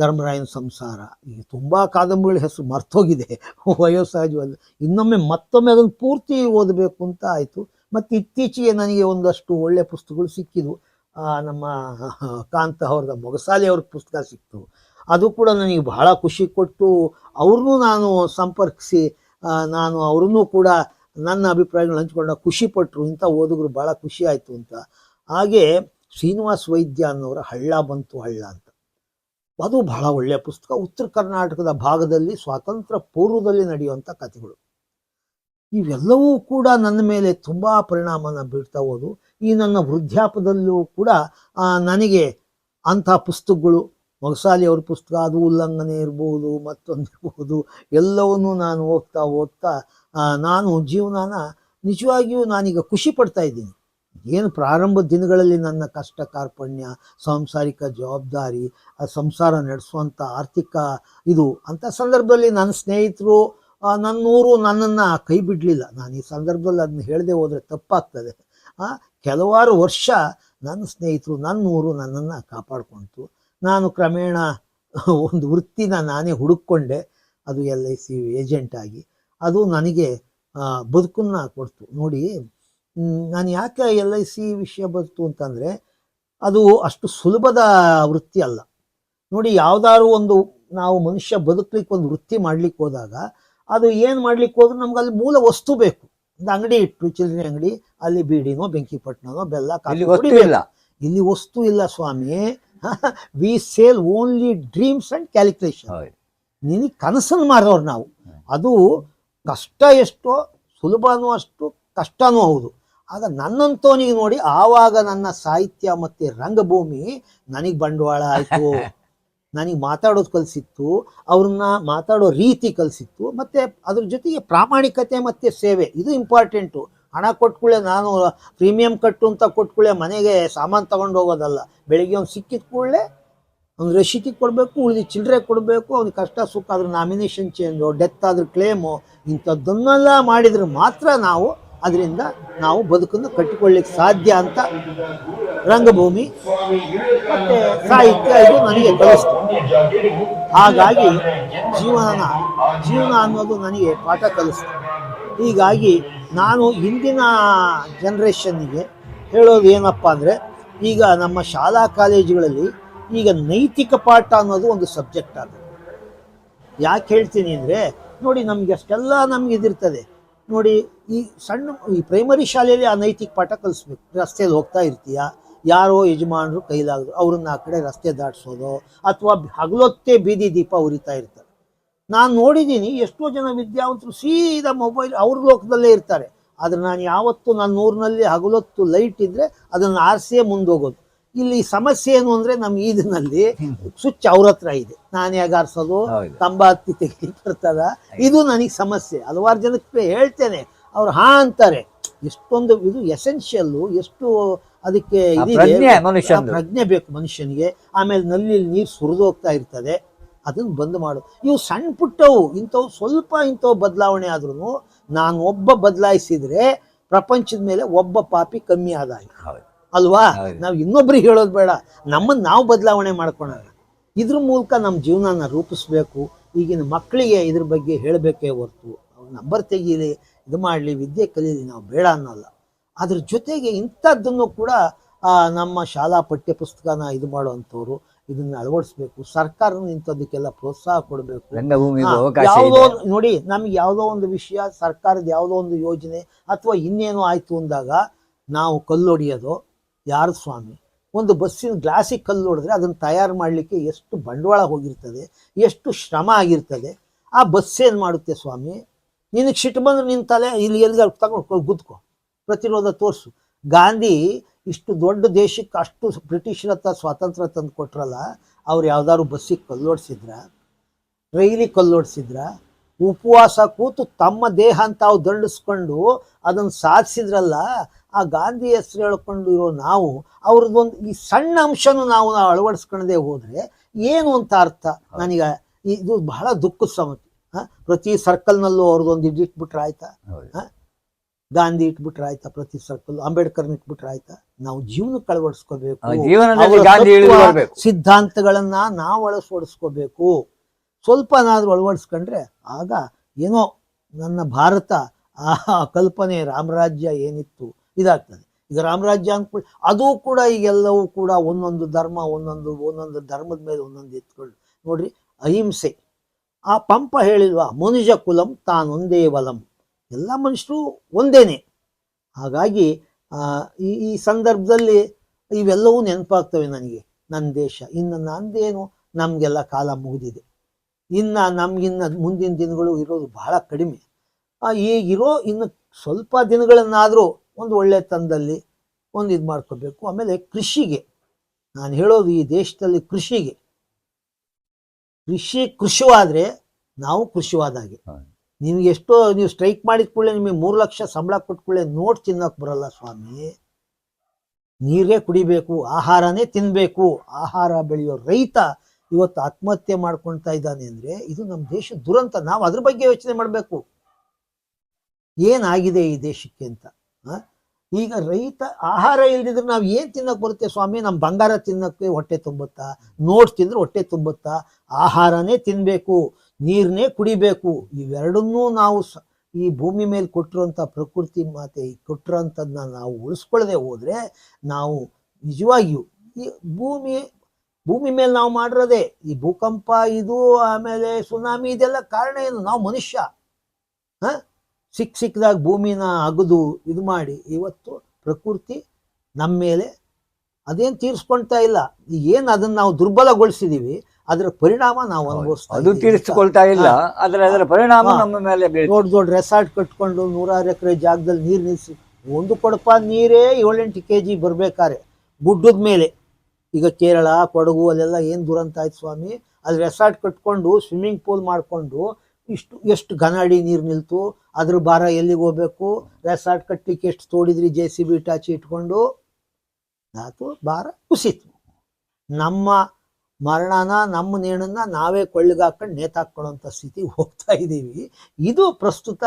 ಧರ್ಮರಾಯನ ಸಂಸಾರ ಈಗ ತುಂಬ ಕಾದಂಬರಿಗಳ ಹೆಸರು ಮರ್ತೋಗಿದೆ. ವಯೋಸಹಜವಲ್ಲ ಇನ್ನೊಮ್ಮೆ ಮತ್ತೊಮ್ಮೆ ಅದನ್ನು ಪೂರ್ತಿ ಓದಬೇಕು ಅಂತ ಆಯಿತು. ಮತ್ತು ಇತ್ತೀಚೆಗೆ ನನಗೆ ಒಂದಷ್ಟು ಒಳ್ಳೆಯ ಪುಸ್ತಕಗಳು ಸಿಕ್ಕಿದ್ವು. ನಮ್ಮ ಕಾಂತ ಅವ್ರದ ಮೊಗಸಾಲಿ ಅವ್ರ ಪುಸ್ತಕ ಸಿಕ್ತು. ಅದು ಕೂಡ ನನಗೆ ಬಹಳ ಖುಷಿ ಕೊಟ್ಟು ಅವ್ರನ್ನೂ ನಾನು ಸಂಪರ್ಕಿಸಿ ನಾನು ಅವ್ರನ್ನೂ ಕೂಡ ನನ್ನ ಅಭಿಪ್ರಾಯಗಳನ್ನು ಹಂಚ್ಕೊಂಡ ಖುಷಿ ಪಟ್ಟರು ಇಂಥ ಓದುಗರು ಭಾಳ ಖುಷಿ ಆಯಿತು ಅಂತ. ಹಾಗೆ ಶ್ರೀನಿವಾಸ್ ವೈದ್ಯ ಅನ್ನೋರ ಹಳ್ಳ ಬಂತು ಹಳ್ಳ ಅಂತ. ಅದು ಬಹಳ ಒಳ್ಳೆಯ ಪುಸ್ತಕ. ಉತ್ತರ ಕರ್ನಾಟಕದ ಭಾಗದಲ್ಲಿ ಸ್ವಾತಂತ್ರ್ಯ ಪೂರ್ವದಲ್ಲಿ ನಡೆಯುವಂಥ ಕಥೆಗಳು. ಇವೆಲ್ಲವೂ ಕೂಡ ನನ್ನ ಮೇಲೆ ತುಂಬ ಪರಿಣಾಮನ ಬೀಳ್ತಾ ಹೋದು. ಈ ನನ್ನ ವೃದ್ಧಾಪದಲ್ಲೂ ಕೂಡ ನನಗೆ ಅಂಥ ಪುಸ್ತಕಗಳು, ಮೊಗಸಾಲಿ ಅವ್ರ ಪುಸ್ತಕ ಅದು ಉಲ್ಲಂಘನೆ ಇರ್ಬೋದು ಮತ್ತೊಂದು ಇರ್ಬೋದು ಎಲ್ಲವನ್ನೂ ನಾನು ಓದ್ತಾ ಓದ್ತಾ ನಾನು ಜೀವನನ ನಿಜವಾಗಿಯೂ ನಾನೀಗ ಖುಷಿ ಪಡ್ತಾ ಇದ್ದೀನಿ. ಏನು ಪ್ರಾರಂಭದ ದಿನಗಳಲ್ಲಿ ನನ್ನ ಕಷ್ಟ, ಕಾರ್ಪಣ್ಯ, ಸಾಂಸಾರಿಕ ಜವಾಬ್ದಾರಿ ಸಂಸಾರ ನಡೆಸುವಂಥ ಆರ್ಥಿಕ ಇದು, ಅಂಥ ಸಂದರ್ಭದಲ್ಲಿ ನನ್ನ ಸ್ನೇಹಿತರು ನನ್ನೂರು ನನ್ನನ್ನು ಕೈ ಬಿಡಲಿಲ್ಲ. ನಾನು ಈ ಸಂದರ್ಭದಲ್ಲಿ ಅದನ್ನ ಹೇಳದೆ ಹೋದರೆ ತಪ್ಪಾಗ್ತದೆ. ಕೆಲವಾರು ವರ್ಷ ನನ್ನ ಸ್ನೇಹಿತರು ನನ್ನ ಊರು ನನ್ನನ್ನು ಕಾಪಾಡ್ಕೊಳ್ತು ನಾನು ಕ್ರಮೇಣ ಒಂದು ವೃತ್ತಿನ ನಾನೇ ಹುಡುಕೊಂಡೆ ಅದು ಎಲ್ ಐ ಸಿ ಏಜೆಂಟ್ ಆಗಿ. ಅದು ನನಗೆ ಬದುಕನ್ನು ಕೊಡ್ತು. ನೋಡಿ ನಾನು ಯಾಕೆ ಎಲ್ ಐ ಸಿ ವಿಷಯ ಬಂತು ಅಂತಂದರೆ, ಅದು ಅಷ್ಟು ಸುಲಭದ ವೃತ್ತಿ ಅಲ್ಲ. ನೋಡಿ, ಯಾವ್ದಾದ್ರು ಒಂದು ನಾವು ಮನುಷ್ಯ ಬದುಕಲಿಕ್ಕೆ ಒಂದು ವೃತ್ತಿ ಮಾಡ್ಲಿಕ್ಕೆ ಹೋದಾಗ ಅದು ಏನು ಮಾಡ್ಲಿಕ್ಕೆ ಹೋದ್ರೂ ನಮ್ಗೆ ಅಲ್ಲಿ ಮೂಲ ವಸ್ತು ಬೇಕು. ಅಂಗಡಿ ಇಟ್ಟು ಚಿಲ್ಲರೆ ಅಂಗಡಿ ಅಲ್ಲಿ ಬೀಡಿನೋ ಬೆಂಕಿಪಟ್ಟಣನೋ ಬೆಲ್ಲ ಇಲ್ಲಿ ಇಲ್ಲ. ವಸ್ತು ಇಲ್ಲ ಸ್ವಾಮಿ. We sell only dreams and calculation ನಿನಗೆ ಕನಸನ್ನು ಮಾರೋರು ನಾವು. ಅದು ಕಷ್ಟ ಎಷ್ಟೋ ಸುಲಭನೂ ಅಷ್ಟು ಕಷ್ಟನೂ ಹೌದು. ಆಗ ನನ್ನಂತೋನಿಗೆ ನೋಡಿ ಆವಾಗ ನನ್ನ ಸಾಹಿತ್ಯ ಮತ್ತು ರಂಗಭೂಮಿ ನನಗೆ ಬಂಡವಾಳ ಆಯಿತು. ನನಗೆ ಮಾತಾಡೋದು ಕಲಿಸಿತ್ತು, ಅವ್ರನ್ನ ಮಾತಾಡೋ ರೀತಿ ಕಲಿಸಿತ್ತು, ಮತ್ತು ಅದ್ರ ಜೊತೆಗೆ ಪ್ರಾಮಾಣಿಕತೆ ಮತ್ತು ಸೇವೆ, ಇದು ಇಂಪಾರ್ಟೆಂಟು ಹಣ ಕೊಟ್ಕೊಳ್ಳೆ ನಾನು ಪ್ರೀಮಿಯಂ ಕಟ್ಟು ಅಂತ ಕೊಟ್ಕೊಳ್ಳೆ ಮನೆಗೆ ಸಾಮಾನು ತಗೊಂಡು ಹೋಗೋದಲ್ಲ. ಬೆಳಿಗ್ಗೆ ಅವ್ನು ಸಿಕ್ಕಿದ ಕೂಡಲೇ ಅವ್ನು ರಶೀತಿ ಕೊಡಬೇಕು ಉಳಿದು ಚಿಲ್ಲರೆ ಕೊಡಬೇಕು, ಅವ್ನಿಗೆ ಕಷ್ಟ ಸುಖ ಅದ್ರ ನಾಮಿನೇಷನ್ ಚೇಂಜು ಡೆತ್ ಆದ್ರ ಕ್ಲೇಮು ಇಂಥದ್ದನ್ನೆಲ್ಲ ಮಾಡಿದ್ರೆ ಮಾತ್ರ ನಾವು ಅದರಿಂದ ನಾವು ಬದುಕನ್ನು ಕಟ್ಟಿಕೊಳ್ಳಿಕ್ಕೆ ಸಾಧ್ಯ ಅಂತ ರಂಗಭೂಮಿ ಮತ್ತು ಸಾಹಿತ್ಯ ಇದು ನನಗೆ ಕಲಿಸ್ತು. ಹಾಗಾಗಿ ಜೀವನ ಜೀವನ ಅನ್ನೋದು ನನಗೆ ಪಾಠ ಕಲಿಸ್ತು. ಹೀಗಾಗಿ ನಾನು ಹಿಂದಿನ ಜನ್ರೇಷನ್ನಿಗೆ ಹೇಳೋದು ಏನಪ್ಪ ಅಂದರೆ, ಈಗ ನಮ್ಮ ಶಾಲಾ ಕಾಲೇಜುಗಳಲ್ಲಿ ಈಗ ನೈತಿಕ ಪಾಠ ಅನ್ನೋದು ಒಂದು ಸಬ್ಜೆಕ್ಟ್ ಆಗಿದೆ ಯಾಕೆ ಹೇಳ್ತೀನಿ ಅಂದರೆ, ನೋಡಿ ನಮಗೆ ಅಷ್ಟೆಲ್ಲ ನಮ್ಗೆ ಇದಿರ್ತದೆ. ನೋಡಿ ಈ ಸಣ್ಣ ಈ ಪ್ರೈಮರಿ ಶಾಲೆಯಲ್ಲಿ ಆ ನೈತಿಕ ಪಾಠ ಕಲಿಸ್ಬೇಕು. ರಸ್ತೆಯಲ್ಲಿ ಹೋಗ್ತಾ ಇರ್ತೀಯ? ಯಾರೋ ಯಜಮಾನರು ಕೈಲಾಗದು ಅವ್ರನ್ನ ಆ ಕಡೆ ರಸ್ತೆ ದಾಟಿಸೋದು ಅಥವಾ ಹಗಲೊತ್ತೇ ಬೀದಿ ದೀಪ ಉರಿತಾ ಇರ್ತಾರೆ. ನಾನು ನೋಡಿದ್ದೀನಿ ಎಷ್ಟೋ ಜನ ವಿದ್ಯಾವಂತರು ಸೀದಾ ಮೊಬೈಲ್ ಅವ್ರ ಲೋಕದಲ್ಲೇ ಇರ್ತಾರೆ. ಆದರೆ ನಾನು ಯಾವತ್ತೂ ನನ್ನ ಊರಿನಲ್ಲಿ ಹಗಲೊತ್ತು ಲೈಟ್ ಇದ್ದರೆ ಅದನ್ನು ಆರಿಸಿಯೇ ಮುಂದೋಗೋದು. ಇಲ್ಲಿ ಸಮಸ್ಯೆ ಏನು ಅಂದರೆ ನಮ್ಮ ಈದಿನಲ್ಲಿ ಸ್ವಿಚ್ ಅವ್ರ ಹತ್ರ ಇದೆ. ನಾನು ಹೇಗೆ ಆರಿಸೋದು? ತಂಬಾ ತಂಬಾತಿ ತೆಗಿಲಿಕ್ಕೆ ಬರ್ತದ? ಇದು ನನಗೆ ಸಮಸ್ಯೆ. ಹಲವಾರು ಜನಕ್ಕೆ ಹೇಳ್ತೇನೆ. ಅವ್ರು ಹಾ ಅಂತಾರೆ. ಎಷ್ಟೊಂದು ಇದು ಎಸೆನ್ಷಿಯಲ್ಲು ಎಷ್ಟು ಅದಕ್ಕೆ ಇದಿದೆ. ಪ್ರಜ್ಞೆ ಬೇಕು ಮನುಷ್ಯನಿಗೆ. ಆಮೇಲೆ ನಲ್ಲಿ ನೀರು ಸುರಿದೋಗ್ತಾ ಇರ್ತದೆ. ಅದನ್ನು ಬಂದ್ ಮಾಡು. ಇವು ಸಣ್ಣ ಪುಟ್ಟವು ಇಂಥವು ಸ್ವಲ್ಪ ಇಂಥವು ಬದಲಾವಣೆ ಆದ್ರೂ ನಾನು ಒಬ್ಬ ಬದಲಾಯಿಸಿದ್ರೆ ಪ್ರಪಂಚದ ಮೇಲೆ ಒಬ್ಬ ಪಾಪಿ ಕಮ್ಮಿ ಆದಾಯ. ಹೌದು. ಅಲ್ವಾ. ನಾವು ಇನ್ನೊಬ್ರಿಗೆ ಹೇಳೋದು ಬೇಡ. ನಮ್ಮನ್ನು ನಾವು ಬದಲಾವಣೆ ಮಾಡ್ಕೊಳ್ಳೋಣ ಇದ್ರ ಮೂಲಕ ನಮ್ಮ ಜೀವನನ ರೂಪಿಸ್ಬೇಕು. ಈಗಿನ ಮಕ್ಕಳಿಗೆ ಇದ್ರ ಬಗ್ಗೆ ಹೇಳಬೇಕೇ ಹೊರ್ತು. ಅವ್ರ ನಂಬರ್ ತೆಗೀಲಿ ಇದು ಮಾಡಲಿ ವಿದ್ಯೆ ಕಲೀಲಿ ನಾವು ಬೇಡ ಅನ್ನೋಲ್ಲ. ಅದ್ರ ಜೊತೆಗೆ ಇಂಥದ್ದನ್ನು ಕೂಡ ನಮ್ಮ ಶಾಲಾ ಪಠ್ಯ ಪುಸ್ತಕನ ಇದು ಮಾಡುವಂಥವ್ರು ಇದನ್ನ ಅಳವಡಿಸ್ಬೇಕು. ಸರ್ಕಾರನು ಇಂಥದ್ದಕ್ಕೆಲ್ಲ ಪ್ರೋತ್ಸಾಹ ಕೊಡಬೇಕು. ಯಾವುದೋ ನೋಡಿ ನಮ್ಗೆ ಯಾವುದೋ ಒಂದು ವಿಷಯ ಸರ್ಕಾರದ ಯಾವುದೋ ಒಂದು ಯೋಜನೆ ಅಥವಾ ಇನ್ನೇನೋ ಆಯ್ತು ಅಂದಾಗ ನಾವು ಕಲ್ಲೊಡಿಯೋದು ಯಾರು ಸ್ವಾಮಿ? ಒಂದು ಬಸ್ಸಿನ ಗ್ಲಾಸಿಗೆ ಕಲ್ಲು ಹೊಡೆದ್ರೆ ಅದನ್ನು ತಯಾರು ಮಾಡಲಿಕ್ಕೆ ಎಷ್ಟು ಬಂಡವಾಳ ಹೋಗಿರ್ತದೆ ಎಷ್ಟು ಶ್ರಮ ಆಗಿರ್ತದೆ. ಆ ಬಸ್ ಏನು ಮಾಡುತ್ತೆ ಸ್ವಾಮಿ? ನಿನಗೆ ಸಿಟ್ಟು ಬಂದ್ರೆ ನಿನ್ನ ತಲೆ ಇಲ್ಲಿ ಎಲ್ಲಿಗೆ ತಗೊಂಡು ಗುದ್ಕೋ ಪ್ರತಿರೋಧ ತೋರಿಸು. ಗಾಂಧಿ ಇಷ್ಟು ದೊಡ್ಡ ದೇಶಕ್ಕೆ ಅಷ್ಟು ಬ್ರಿಟಿಷರ ಹತ್ರ ಸ್ವಾತಂತ್ರ್ಯ ತಂದು ಕೊಟ್ರಲ್ಲ ಅವ್ರು ಯಾವ್ದಾದ್ರು ಬಸ್ಸಿಗೆ ಕಲ್ಲೋಡ್ಸಿದ್ರ ರೈಲಿಗೆ ಕಲ್ಲೋಡ್ಸಿದ್ರ ಉಪವಾಸ ಕೂತು ತಮ್ಮ ದೇಹ ಅಂತ ತಾವು ದಂಡಿಸ್ಕೊಂಡು ಅದನ್ನು ಸಾಧಿಸಿದ್ರಲ್ಲ ಆ ಗಾಂಧಿ ಹೆಸರು ಹೇಳ್ಕೊಂಡು ಇರೋ ನಾವು ಅವ್ರದ್ದೊಂದು ಈ ಸಣ್ಣ ಅಂಶನೂ ನಾವು ನಾವು ಅಳವಡಿಸ್ಕೊಂಡೇ ಹೋದರೆ ಏನು ಅಂತ ಅರ್ಥ? ನನಗೆ ಇದು ಬಹಳ ದುಃಖದ ಸಮಸ್ಯೆ? ಪ್ರತಿ ಸರ್ಕಲ್ನಲ್ಲೂ ಅವ್ರದ್ದೊಂದು ಇಟ್ಬಿಟ್ರೆ ಆಯ್ತಾ? ಗಾಂಧಿ ಇಟ್ಬಿಟ್ರೆ ಆಯ್ತಾ ಪ್ರತಿ ಸರ್ಕಲ್ ಅಂಬೇಡ್ಕರ್ನ ಇಟ್ಬಿಟ್ರೆ ಆಯ್ತಾ? ನಾವು ಜೀವನಕ್ಕೆ ಅಳವಡಿಸ್ಕೋಬೇಕು ಸಿದ್ಧಾಂತಗಳನ್ನ ನಾವು ಅಳವಡಿಸ್ಕೋಬೇಕು ಸ್ವಲ್ಪನಾದ್ರೂ ಅಳವಡಿಸ್ಕೊಂಡ್ರೆ ಆಗ ಏನೋ ನನ್ನ ಭಾರತ ಆ ಕಲ್ಪನೆ ರಾಮರಾಜ್ಯ ಏನಿತ್ತು ಇದಾಗ್ತದೆ. ಈಗ ರಾಮರಾಜ್ಯ ಅಂದ್ಕೊಳ್ಳಿ ಅದು ಕೂಡ ಈಗೆಲ್ಲವೂ ಕೂಡ ಒಂದೊಂದು ಧರ್ಮ ಒಂದೊಂದು ಒಂದೊಂದು ಧರ್ಮದ ಮೇಲೆ ಒಂದೊಂದು ಎತ್ಕೊಂಡು ನೋಡ್ರಿ ಅಹಿಂಸೆ. ಆ ಪಂಪ ಹೇಳಿಲ್ವಾ ಮನುಜ ಕುಲಂ ತಾನೊಂದೇ ವಲಂ ಎಲ್ಲ ಮನುಷ್ಯರು ಒಂದೇನೆ. ಹಾಗಾಗಿ ಈ ಈ ಸಂದರ್ಭದಲ್ಲಿ ಇವೆಲ್ಲವೂ ನೆನಪಾಗ್ತವೆ ನನಗೆ. ನನ್ನ ದೇಶ, ಇನ್ನು ನಂದೇನು, ನಮಗೆಲ್ಲ ಕಾಲ ಮುಗಿದಿದೆ. ಇನ್ನು ನಮಗಿನ್ನ ಮುಂದಿನ ದಿನಗಳು ಇರೋದು ಬಹಳ ಕಡಿಮೆ. ಈಗಿರೋ ಇನ್ನು ಸ್ವಲ್ಪ ದಿನಗಳನ್ನಾದರೂ ಒಂದು ಒಳ್ಳೆ ತಂದಲ್ಲಿ ಒಂದು ಇದು ಮಾಡ್ಕೋಬೇಕು ಆಮೇಲೆ ಕೃಷಿಗೆ, ನಾನು ಹೇಳೋದು ಈ ದೇಶದಲ್ಲಿ ಕೃಷಿಗೆ. ಕೃಷಿ ಕೃಷಿವಾದ್ರೆ ನಾವು ಕೃಷಿವಾದಾಗೆ. ನಿಮ್ಗೆ ಎಷ್ಟೋ ನೀವು ಸ್ಟ್ರೈಕ್ ಮಾಡಿದ ಕೂಡಲೇ ನಿಮಗೆ ಮೂರು ಲಕ್ಷ ಸಂಬಳ ಕೊಟ್ಕೊಳ್ಳೆ ನೋಟ್ ತಿನ್ನೋಕೆ ಬರಲ್ಲ ಸ್ವಾಮಿ. ನೀರೇ ಕುಡಿಬೇಕು ಆಹಾರನೇ ತಿನ್ನಬೇಕು ಆಹಾರ ಬೆಳೆಯೋ ರೈತ ಇವತ್ತು ಆತ್ಮಹತ್ಯೆ ಮಾಡ್ಕೊಳ್ತಾ ಇದ್ದಾನೆ ಅಂದ್ರೆ ಇದು ನಮ್ಮ ದೇಶ ದುರಂತ. ನಾವು ಅದ್ರ ಬಗ್ಗೆ ಯೋಚನೆ ಮಾಡಬೇಕು. ಏನಾಗಿದೆ ಈ ದೇಶಕ್ಕೆ ಅಂತ ಆ? ಈಗ ರೈತ ಆಹಾರ ಇಲ್ದಿದ್ರೆ ನಾವು ಏನ್ ತಿನ್ನಕ್ ಬರುತ್ತೆ ಸ್ವಾಮಿ? ನಮ್ಮ ಬಂಗಾರ ತಿನ್ನಕ್ಕೆ ಹೊಟ್ಟೆ ತುಂಬುತ್ತಾ? ನೋಟ್ ತಿಂದ್ರೆ ಹೊಟ್ಟೆ ತುಂಬುತ್ತಾ? ಆಹಾರನೇ ತಿನ್ಬೇಕು ನೀರನ್ನೇ ಕುಡಿಬೇಕು. ಇವೆರಡನ್ನೂ ನಾವು ಈ ಭೂಮಿ ಮೇಲೆ ಕೊಟ್ಟಿರುವಂಥ ಪ್ರಕೃತಿ ಮಾತೆ ಕೊಟ್ಟಿರೋಂಥದ್ದನ್ನ ನಾವು ಉಳಿಸ್ಕೊಳ್ಳದೆ ಹೋದ್ರೆ ನಾವು ನಿಜವಾಗಿಯೂ ಈ ಭೂಮಿ ಭೂಮಿ ಮೇಲೆ ನಾವು ಮಾಡಿರೋದೇ ಈ ಭೂಕಂಪ, ಇದು, ಆಮೇಲೆ ಸುನಾಮಿ ಇದೆಲ್ಲ ಕಾರಣ ಏನು? ನಾವು ಮನುಷ್ಯ. ಹ? ಸಿಕ್ ಸಿಕ್ಕದಾಗ ಭೂಮಿನ ಅಗದು ಇದು ಮಾಡಿ ಇವತ್ತು ಪ್ರಕೃತಿ ನಮ್ಮ ಮೇಲೆ ಅದೇನು ತೀರಿಸ್ಕೊಳ್ತಾ ಇಲ್ಲ. ಏನು ಅದನ್ನ ನಾವು ದುರ್ಬಲಗೊಳಿಸಿದೀವಿ ಅದರ ಪರಿಣಾಮ ನಾವು ಅನುಭವಿಸ್ತಾ ಅದು ತೀರಿಸ್ಕೊಳ್ತಾ ಇಲ್ಲ ಆದರೆ ಅದರ ಪರಿಣಾಮ ನಮ್ಮ ಮೇಲೆ ದೊಡ್ಡ ದೊಡ್ಡ ರೆಸಾರ್ಟ್ ಕಟ್ಕೊಂಡು ನೂರಾರು ಎಕರೆ ಜಾಗದಲ್ಲಿ ನೀರು ನಿಲ್ಲಿಸಿ ಒಂದು ಕೊಡಪ ನೀರೇ ಏಳೆಂಟು ಕೆ ಜಿ ಬರಬೇಕಾರೆ ಗುಡ್ಡದ ಮೇಲೆ. ಈಗ ಕೇರಳ ಕೊಡಗು ಅಲ್ಲೆಲ್ಲ ಏನು ದುರಂತ ಆಯ್ತು ಸ್ವಾಮಿ? ಅಲ್ಲಿ ರೆಸಾರ್ಟ್ ಕಟ್ಕೊಂಡು ಸ್ವಿಮ್ಮಿಂಗ್ ಪೂಲ್ ಮಾಡಿಕೊಂಡು ಇಷ್ಟು ಎಷ್ಟು ಘನ ಅಡಿ ನೀರು ನಿಲ್ತು ಅದ್ರ ಭಾರ ಎಲ್ಲಿಗೆ ಹೋಗ್ಬೇಕು? ರೆಸಾರ್ಟ್ ಕಟ್ಟಲಿಕ್ಕೆ ಎಷ್ಟು ತೋಡಿದ್ರಿ? ಜೆ ಸಿ ಬಿ ಟಾಚಿ ಇಟ್ಕೊಂಡು? ಧಾತು ಭಾರ ಕುಸಿತು. ನಮ್ಮ ಮರಣನ ನಮ್ಮ ನೇಣನ್ನ ನಾವೇ ಕೊಳ್ಳಿಗಾಕೊಂಡು ನೇತಾಕೊಳ್ಳೋಂಥ ಸ್ಥಿತಿ ಹೋಗ್ತಾ ಇದ್ದೀವಿ. ಇದು ಪ್ರಸ್ತುತ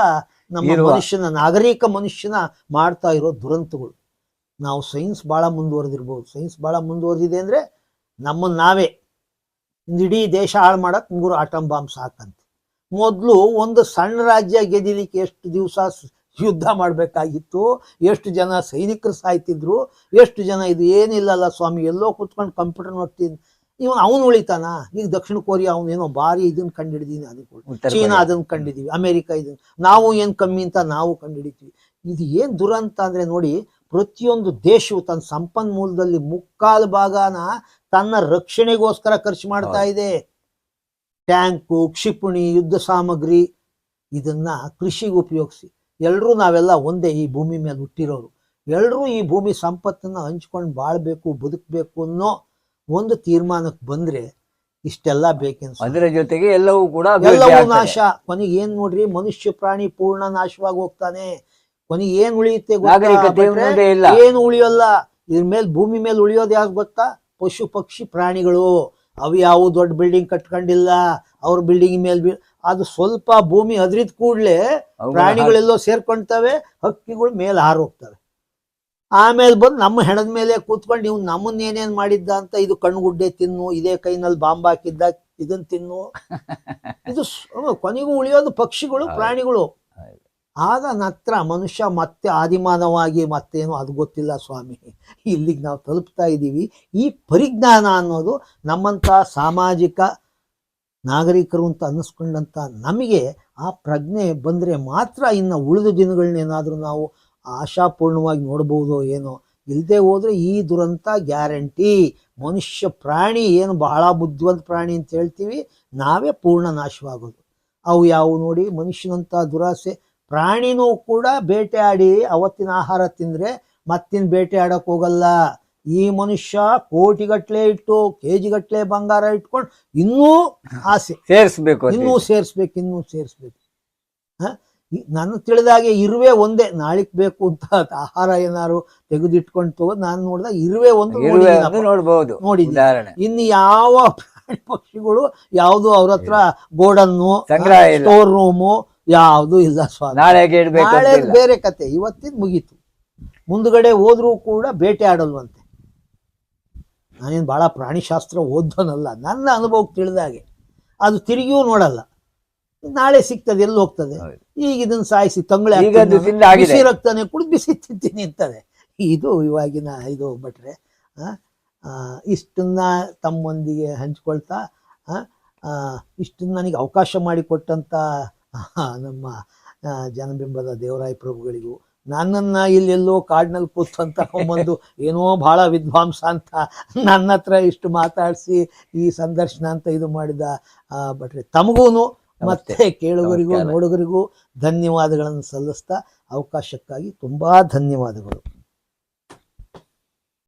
ನಮ್ಮ ಮನುಷ್ಯನ ನಾಗರಿಕ ಮನುಷ್ಯನ ಮಾಡ್ತಾ ಇರೋ ದುರಂತಗಳು. ನಾವು ಸೈನ್ಸ್ ಭಾಳ ಮುಂದುವರೆದಿರ್ಬೋದು. ಸೈನ್ಸ್ ಭಾಳ ಮುಂದುವರೆದಿದೆ ಅಂದರೆ ನಮ್ಮನ್ನು ನಾವೇ. ಇಡೀ ದೇಶ ಹಾಳು ಮಾಡೋಕ್ಕೆ ಮೂರು ಆಟಮ್ ಬಾಂಬ್ ಸಾಕಂತೆ ಮೊದಲು ಒಂದು ಸಣ್ಣ ರಾಜ್ಯ ಗೆದಿಲಿಕ್ಕೆ ಎಷ್ಟು ದಿವಸ ಯುದ್ಧ ಮಾಡಬೇಕಾಗಿತ್ತು ಎಷ್ಟು ಜನ ಸೈನಿಕರು ಸಾಯ್ತಿದ್ರು ಎಷ್ಟು ಜನ ಇದು ಏನಿಲ್ಲಲ್ಲ ಸ್ವಾಮಿ ಎಲ್ಲೋ ಕೂತ್ಕೊಂಡು ಕಂಪ್ಯೂಟರ್ ನೋಡ್ತೀನಿ ಇವನು ಅವನು ಉಳಿತಾನ? ಈಗ ದಕ್ಷಿಣ ಕೊರಿಯಾ ಅವನು ಏನೋ ಭಾರಿ ಇದನ್ನ ಕಂಡಿಡಿದೀನಿ ಅದಕ್ಕೆ ಚೀನಾ. ಅದನ್ನ ಕಂಡಿದೀವಿ ಅಮೆರಿಕ ಇದನ್ನ ನಾವು ಏನ್ ಕಮ್ಮಿ ಅಂತ ನಾವು ಕಂಡಿಡಿತೀವಿ. ಇದು ಏನ್ ದುರಂತ ಅಂದ್ರೆ ನೋಡಿ ಪ್ರತಿಯೊಂದು ದೇಶವು ತನ್ನ ಸಂಪನ್ಮೂಲದಲ್ಲಿ ಮುಕ್ಕಾಲು ಭಾಗನ ತನ್ನ ರಕ್ಷಣೆಗೋಸ್ಕರ ಖರ್ಚು ಮಾಡ್ತಾ ಇದೆ. ಟ್ಯಾಂಕು ಕ್ಷಿಪಣಿ ಯುದ್ಧ ಸಾಮಗ್ರಿ ಇದನ್ನ ಕೃಷಿಗೆ ಉಪಯೋಗಿಸಿ. ಎಲ್ಲರೂ ನಾವೆಲ್ಲ ಒಂದೇ ಈ ಭೂಮಿ ಮೇಲೆ ಹುಟ್ಟಿರೋರು. ಎಲ್ಲರೂ ಈ ಭೂಮಿ ಸಂಪತ್ತನ್ನ ಹಂಚ್ಕೊಂಡು ಬಾಳ್ಬೇಕು ಬದುಕಬೇಕು ಅನ್ನೋ ಒಂದು ತೀರ್ಮಾನಕ್ಕೆ ಬಂದ್ರೆ ಇಷ್ಟೆಲ್ಲ ಬೇಕೆನ್ಸ. ಅದರ ಜೊತೆಗೆ ಎಲ್ಲವೂ ಕೂಡ ಎಲ್ಲವೂ ನಾಶ. ಕೊನೆಗೆ ಏನು ನೋಡ್ರಿ ಮನುಷ್ಯ ಪ್ರಾಣಿ ಪೂರ್ಣ ನಾಶವಾಗಿ ಹೋಗ್ತಾನೆ. ಕೊನೆಗೆ ಏನ್ ಉಳಿಯುತ್ತೆ ಏನು ಉಳಿಯೋಲ್ಲ? ಇದ್ರ ಮೇಲೆ ಭೂಮಿ ಮೇಲೆ ಉಳಿಯೋದು ಯಾವ್ದು ಗೊತ್ತಾ? ಪಶು ಪಕ್ಷಿ ಪ್ರಾಣಿಗಳು. ಅವು ಯಾವ ದೊಡ್ಡ ಬಿಲ್ಡಿಂಗ್ ಕಟ್ಕೊಂಡಿಲ್ಲ ಅವ್ರ ಬಿಲ್ಡಿಂಗ್ ಮೇಲೆ ಅದು ಸ್ವಲ್ಪ ಭೂಮಿ ಹದ್ರಿದ ಕೂಡ್ಲೆ ಪ್ರಾಣಿಗಳೆಲ್ಲೋ ಸೇರ್ಕೊಂತವೆ ಹಕ್ಕಿಗಳು ಮೇಲೆ ಹಾರೋಗ್ತವೆ. ಆಮೇಲೆ ಬಂದು ನಮ್ಮ ಹೆಣದ ಮೇಲೆ ಕೂತ್ಕೊಂಡು ನೀವು ನಮ್ಮನ್ನ ಏನೇನ್ ಮಾಡಿದ್ದ ಅಂತ ಇದು ಕಣ್ಗುಡ್ಡೆ ತಿನ್ನು ಇದೇ ಕೈನಲ್ಲಿ ಬಾಂಬ್ ಹಾಕಿದ್ದ ಇದನ್ನ ತಿನ್ನು. ಇದು ಕೊನೆಗೂ ಉಳಿಯೋದು ಪಕ್ಷಿಗಳು ಪ್ರಾಣಿಗಳು. ಆಗ ನಂತರ ಮನುಷ್ಯ ಮತ್ತೆ ಆದಿಮಾನವಾಗಿ ಮತ್ತೇನು ಅದು ಗೊತ್ತಿಲ್ಲ ಸ್ವಾಮಿ. ಇಲ್ಲಿಗೆ ನಾವು ತಲುಪ್ತಾ ಇದ್ದೀವಿ. ಈ ಪರಿಜ್ಞಾನ ಅನ್ನೋದು ನಮ್ಮಂಥ ಸಾಮಾಜಿಕ ನಾಗರಿಕರು ಅಂತ ಅನ್ನಿಸ್ಕೊಂಡಂಥ ನಮಗೆ ಆ ಪ್ರಜ್ಞೆ ಬಂದರೆ ಮಾತ್ರ ಇನ್ನು ಉಳಿದ ದಿನಗಳನ್ನೇನಾದರೂ ನಾವು ಆಶಾಪೂರ್ಣವಾಗಿ ನೋಡ್ಬೋದು ಏನೋ. ಇಲ್ಲದೆ ಹೋದರೆ ಈ ದುರಂತ ಗ್ಯಾರಂಟಿ. ಮನುಷ್ಯ ಪ್ರಾಣಿ ಏನು ಬಹಳ ಬುದ್ಧಿವಂತ ಪ್ರಾಣಿ ಅಂತ ಹೇಳ್ತೀವಿ, ನಾವೇ ಪೂರ್ಣ ನಾಶವಾಗೋದು. ಅವು ಯಾವು ನೋಡಿ ಮನುಷ್ಯನಂಥ ದುರಾಸೆ ಪ್ರಾಣಿನೂ ಕೂಡ ಬೇಟೆಯಾಡಿ ಅವತ್ತಿನ ಆಹಾರ ತಿಂದರೆ ಮತ್ತಿನ ಬೇಟೆ ಆಡೋಕೆ ಹೋಗಲ್ಲ. ಈ ಮನುಷ್ಯ ಕೋಟಿಗಟ್ಟಲೆ ಇಟ್ಟು ಕೆ ಜಿಗಟ್ಟಲೆ ಬಂಗಾರ ಇಟ್ಕೊಂಡು ಇನ್ನೂ ಆಸೆ. ಸೇರಿಸ್ಬೇಕು ಇನ್ನೂ ಸೇರಿಸ್ಬೇಕು ಇನ್ನೂ ಸೇರಿಸ್ಬೇಕು. ಹಾಂ? ನನ್ನ ತಿಳಿದಾಗೆ ಇರುವೆ ಒಂದೇ. ನಾಳಿಕ್ ಬೇಕು ಅಂತ ಆಹಾರ ಏನಾರು ತೆಗೆದಿಟ್ಕೊಂಡು ತಗೋ ನಾನು ನೋಡಿದಾಗ ಇರುವೆ ಒಂದು ನೋಡಬಹುದು ನೋಡಿದ್ದಾರೆ ಇನ್ನು ಯಾವ ಪ್ರಾಣಿ ಪಕ್ಷಿಗಳು ಯಾವುದು ಅವ್ರ ಹತ್ರ ಗೋಡನ್ನು ಸ್ಟೋರ್ ರೂಮು ಯಾವುದೂ ಇಲ್ಲ ಸ್ವಾಮಿ. ನಾಳೆ ಇಡ್ಬೇಕು ನಾಳೆ ಅಂತಿಲ್ಲ. ಬೇರೆ ಕತೆ. ಇವತ್ತಿದ್ ಮುಗೀತು. ಮುಂದ್ಗಡೆ ಹೋದ್ರೂ ಕೂಡ ಬೇಟೆ ಆಡಲ್ವಂತೆ. ನಾನೇನು ಭಾಳ ಪ್ರಾಣಿಶಾಸ್ತ್ರ ಓದ್ದೋನಲ್ಲ ನನ್ನ ಅನುಭವಕ್ಕೆ ತಿಳಿದಾಗೆ ಅದು ತಿರುಗಿಯೂ ನೋಡಲ್ಲ. ನಾಳೆ ಸಿಗ್ತದೆ ಎಲ್ಲಿ ಹೋಗ್ತದೆ? ಹೌದು. ಈಗ ಇದನ್ನ ಸಾಯಿಸಿ ತಂಗಳ ಈಗ ಅದು ಹಾಕ್ತೀನಿ ಆಗಿದೆ. ಬಿಸಿ ರಕ್ತನೇ ಕುಡಿದು ಬಿಸಿ ತಿಂತೀನಿ ಅಂತಾರೆ ಇದು ಇವಾಗಿನ ಇದು ಭಟ್ರೆ ಆ, ಆ, ಇಷ್ಟನ್ನ ತಮ್ಮೊಂದಿಗೆ ಹಂಚ್ಕೊಳ್ತಾ ಆ, ಆ, ಇಷ್ಟನ್ನ ನನಗೆ ಅವಕಾಶ ಮಾಡಿಕೊಟ್ಟಂಥ ನಮ್ಮ ಜನಬಿಂಬದ ದೇವರಾಯ ಪ್ರಭುಗಳಿಗೂ ನನ್ನನ್ನು ಇಲ್ಲೆಲ್ಲೋ ಕಾಡಿನಲ್ಲಿ ಕೂತ್ಕೊಂತ ಬಂದು ಏನೋ ಭಾಳ ವಿದ್ವಾಂಸ ಅಂತ ನನ್ನ ಹತ್ರ ಇಷ್ಟು ಮಾತಾಡಿಸಿ ಈ ಸಂದರ್ಶನ ಅಂತ ಇದು ಮಾಡಿದ ಭಟ್ರಿ ತಮಗೂ ಮತ್ತೆ ಕೇಳುಗರಿಗೂ. ನೋಡುಗರಿಗೂ ಧನ್ಯವಾದಗಳನ್ನು ಸಲ್ಲಿಸ್ತಾ ಅವಕಾಶಕ್ಕಾಗಿ ತುಂಬ ಧನ್ಯವಾದಗಳು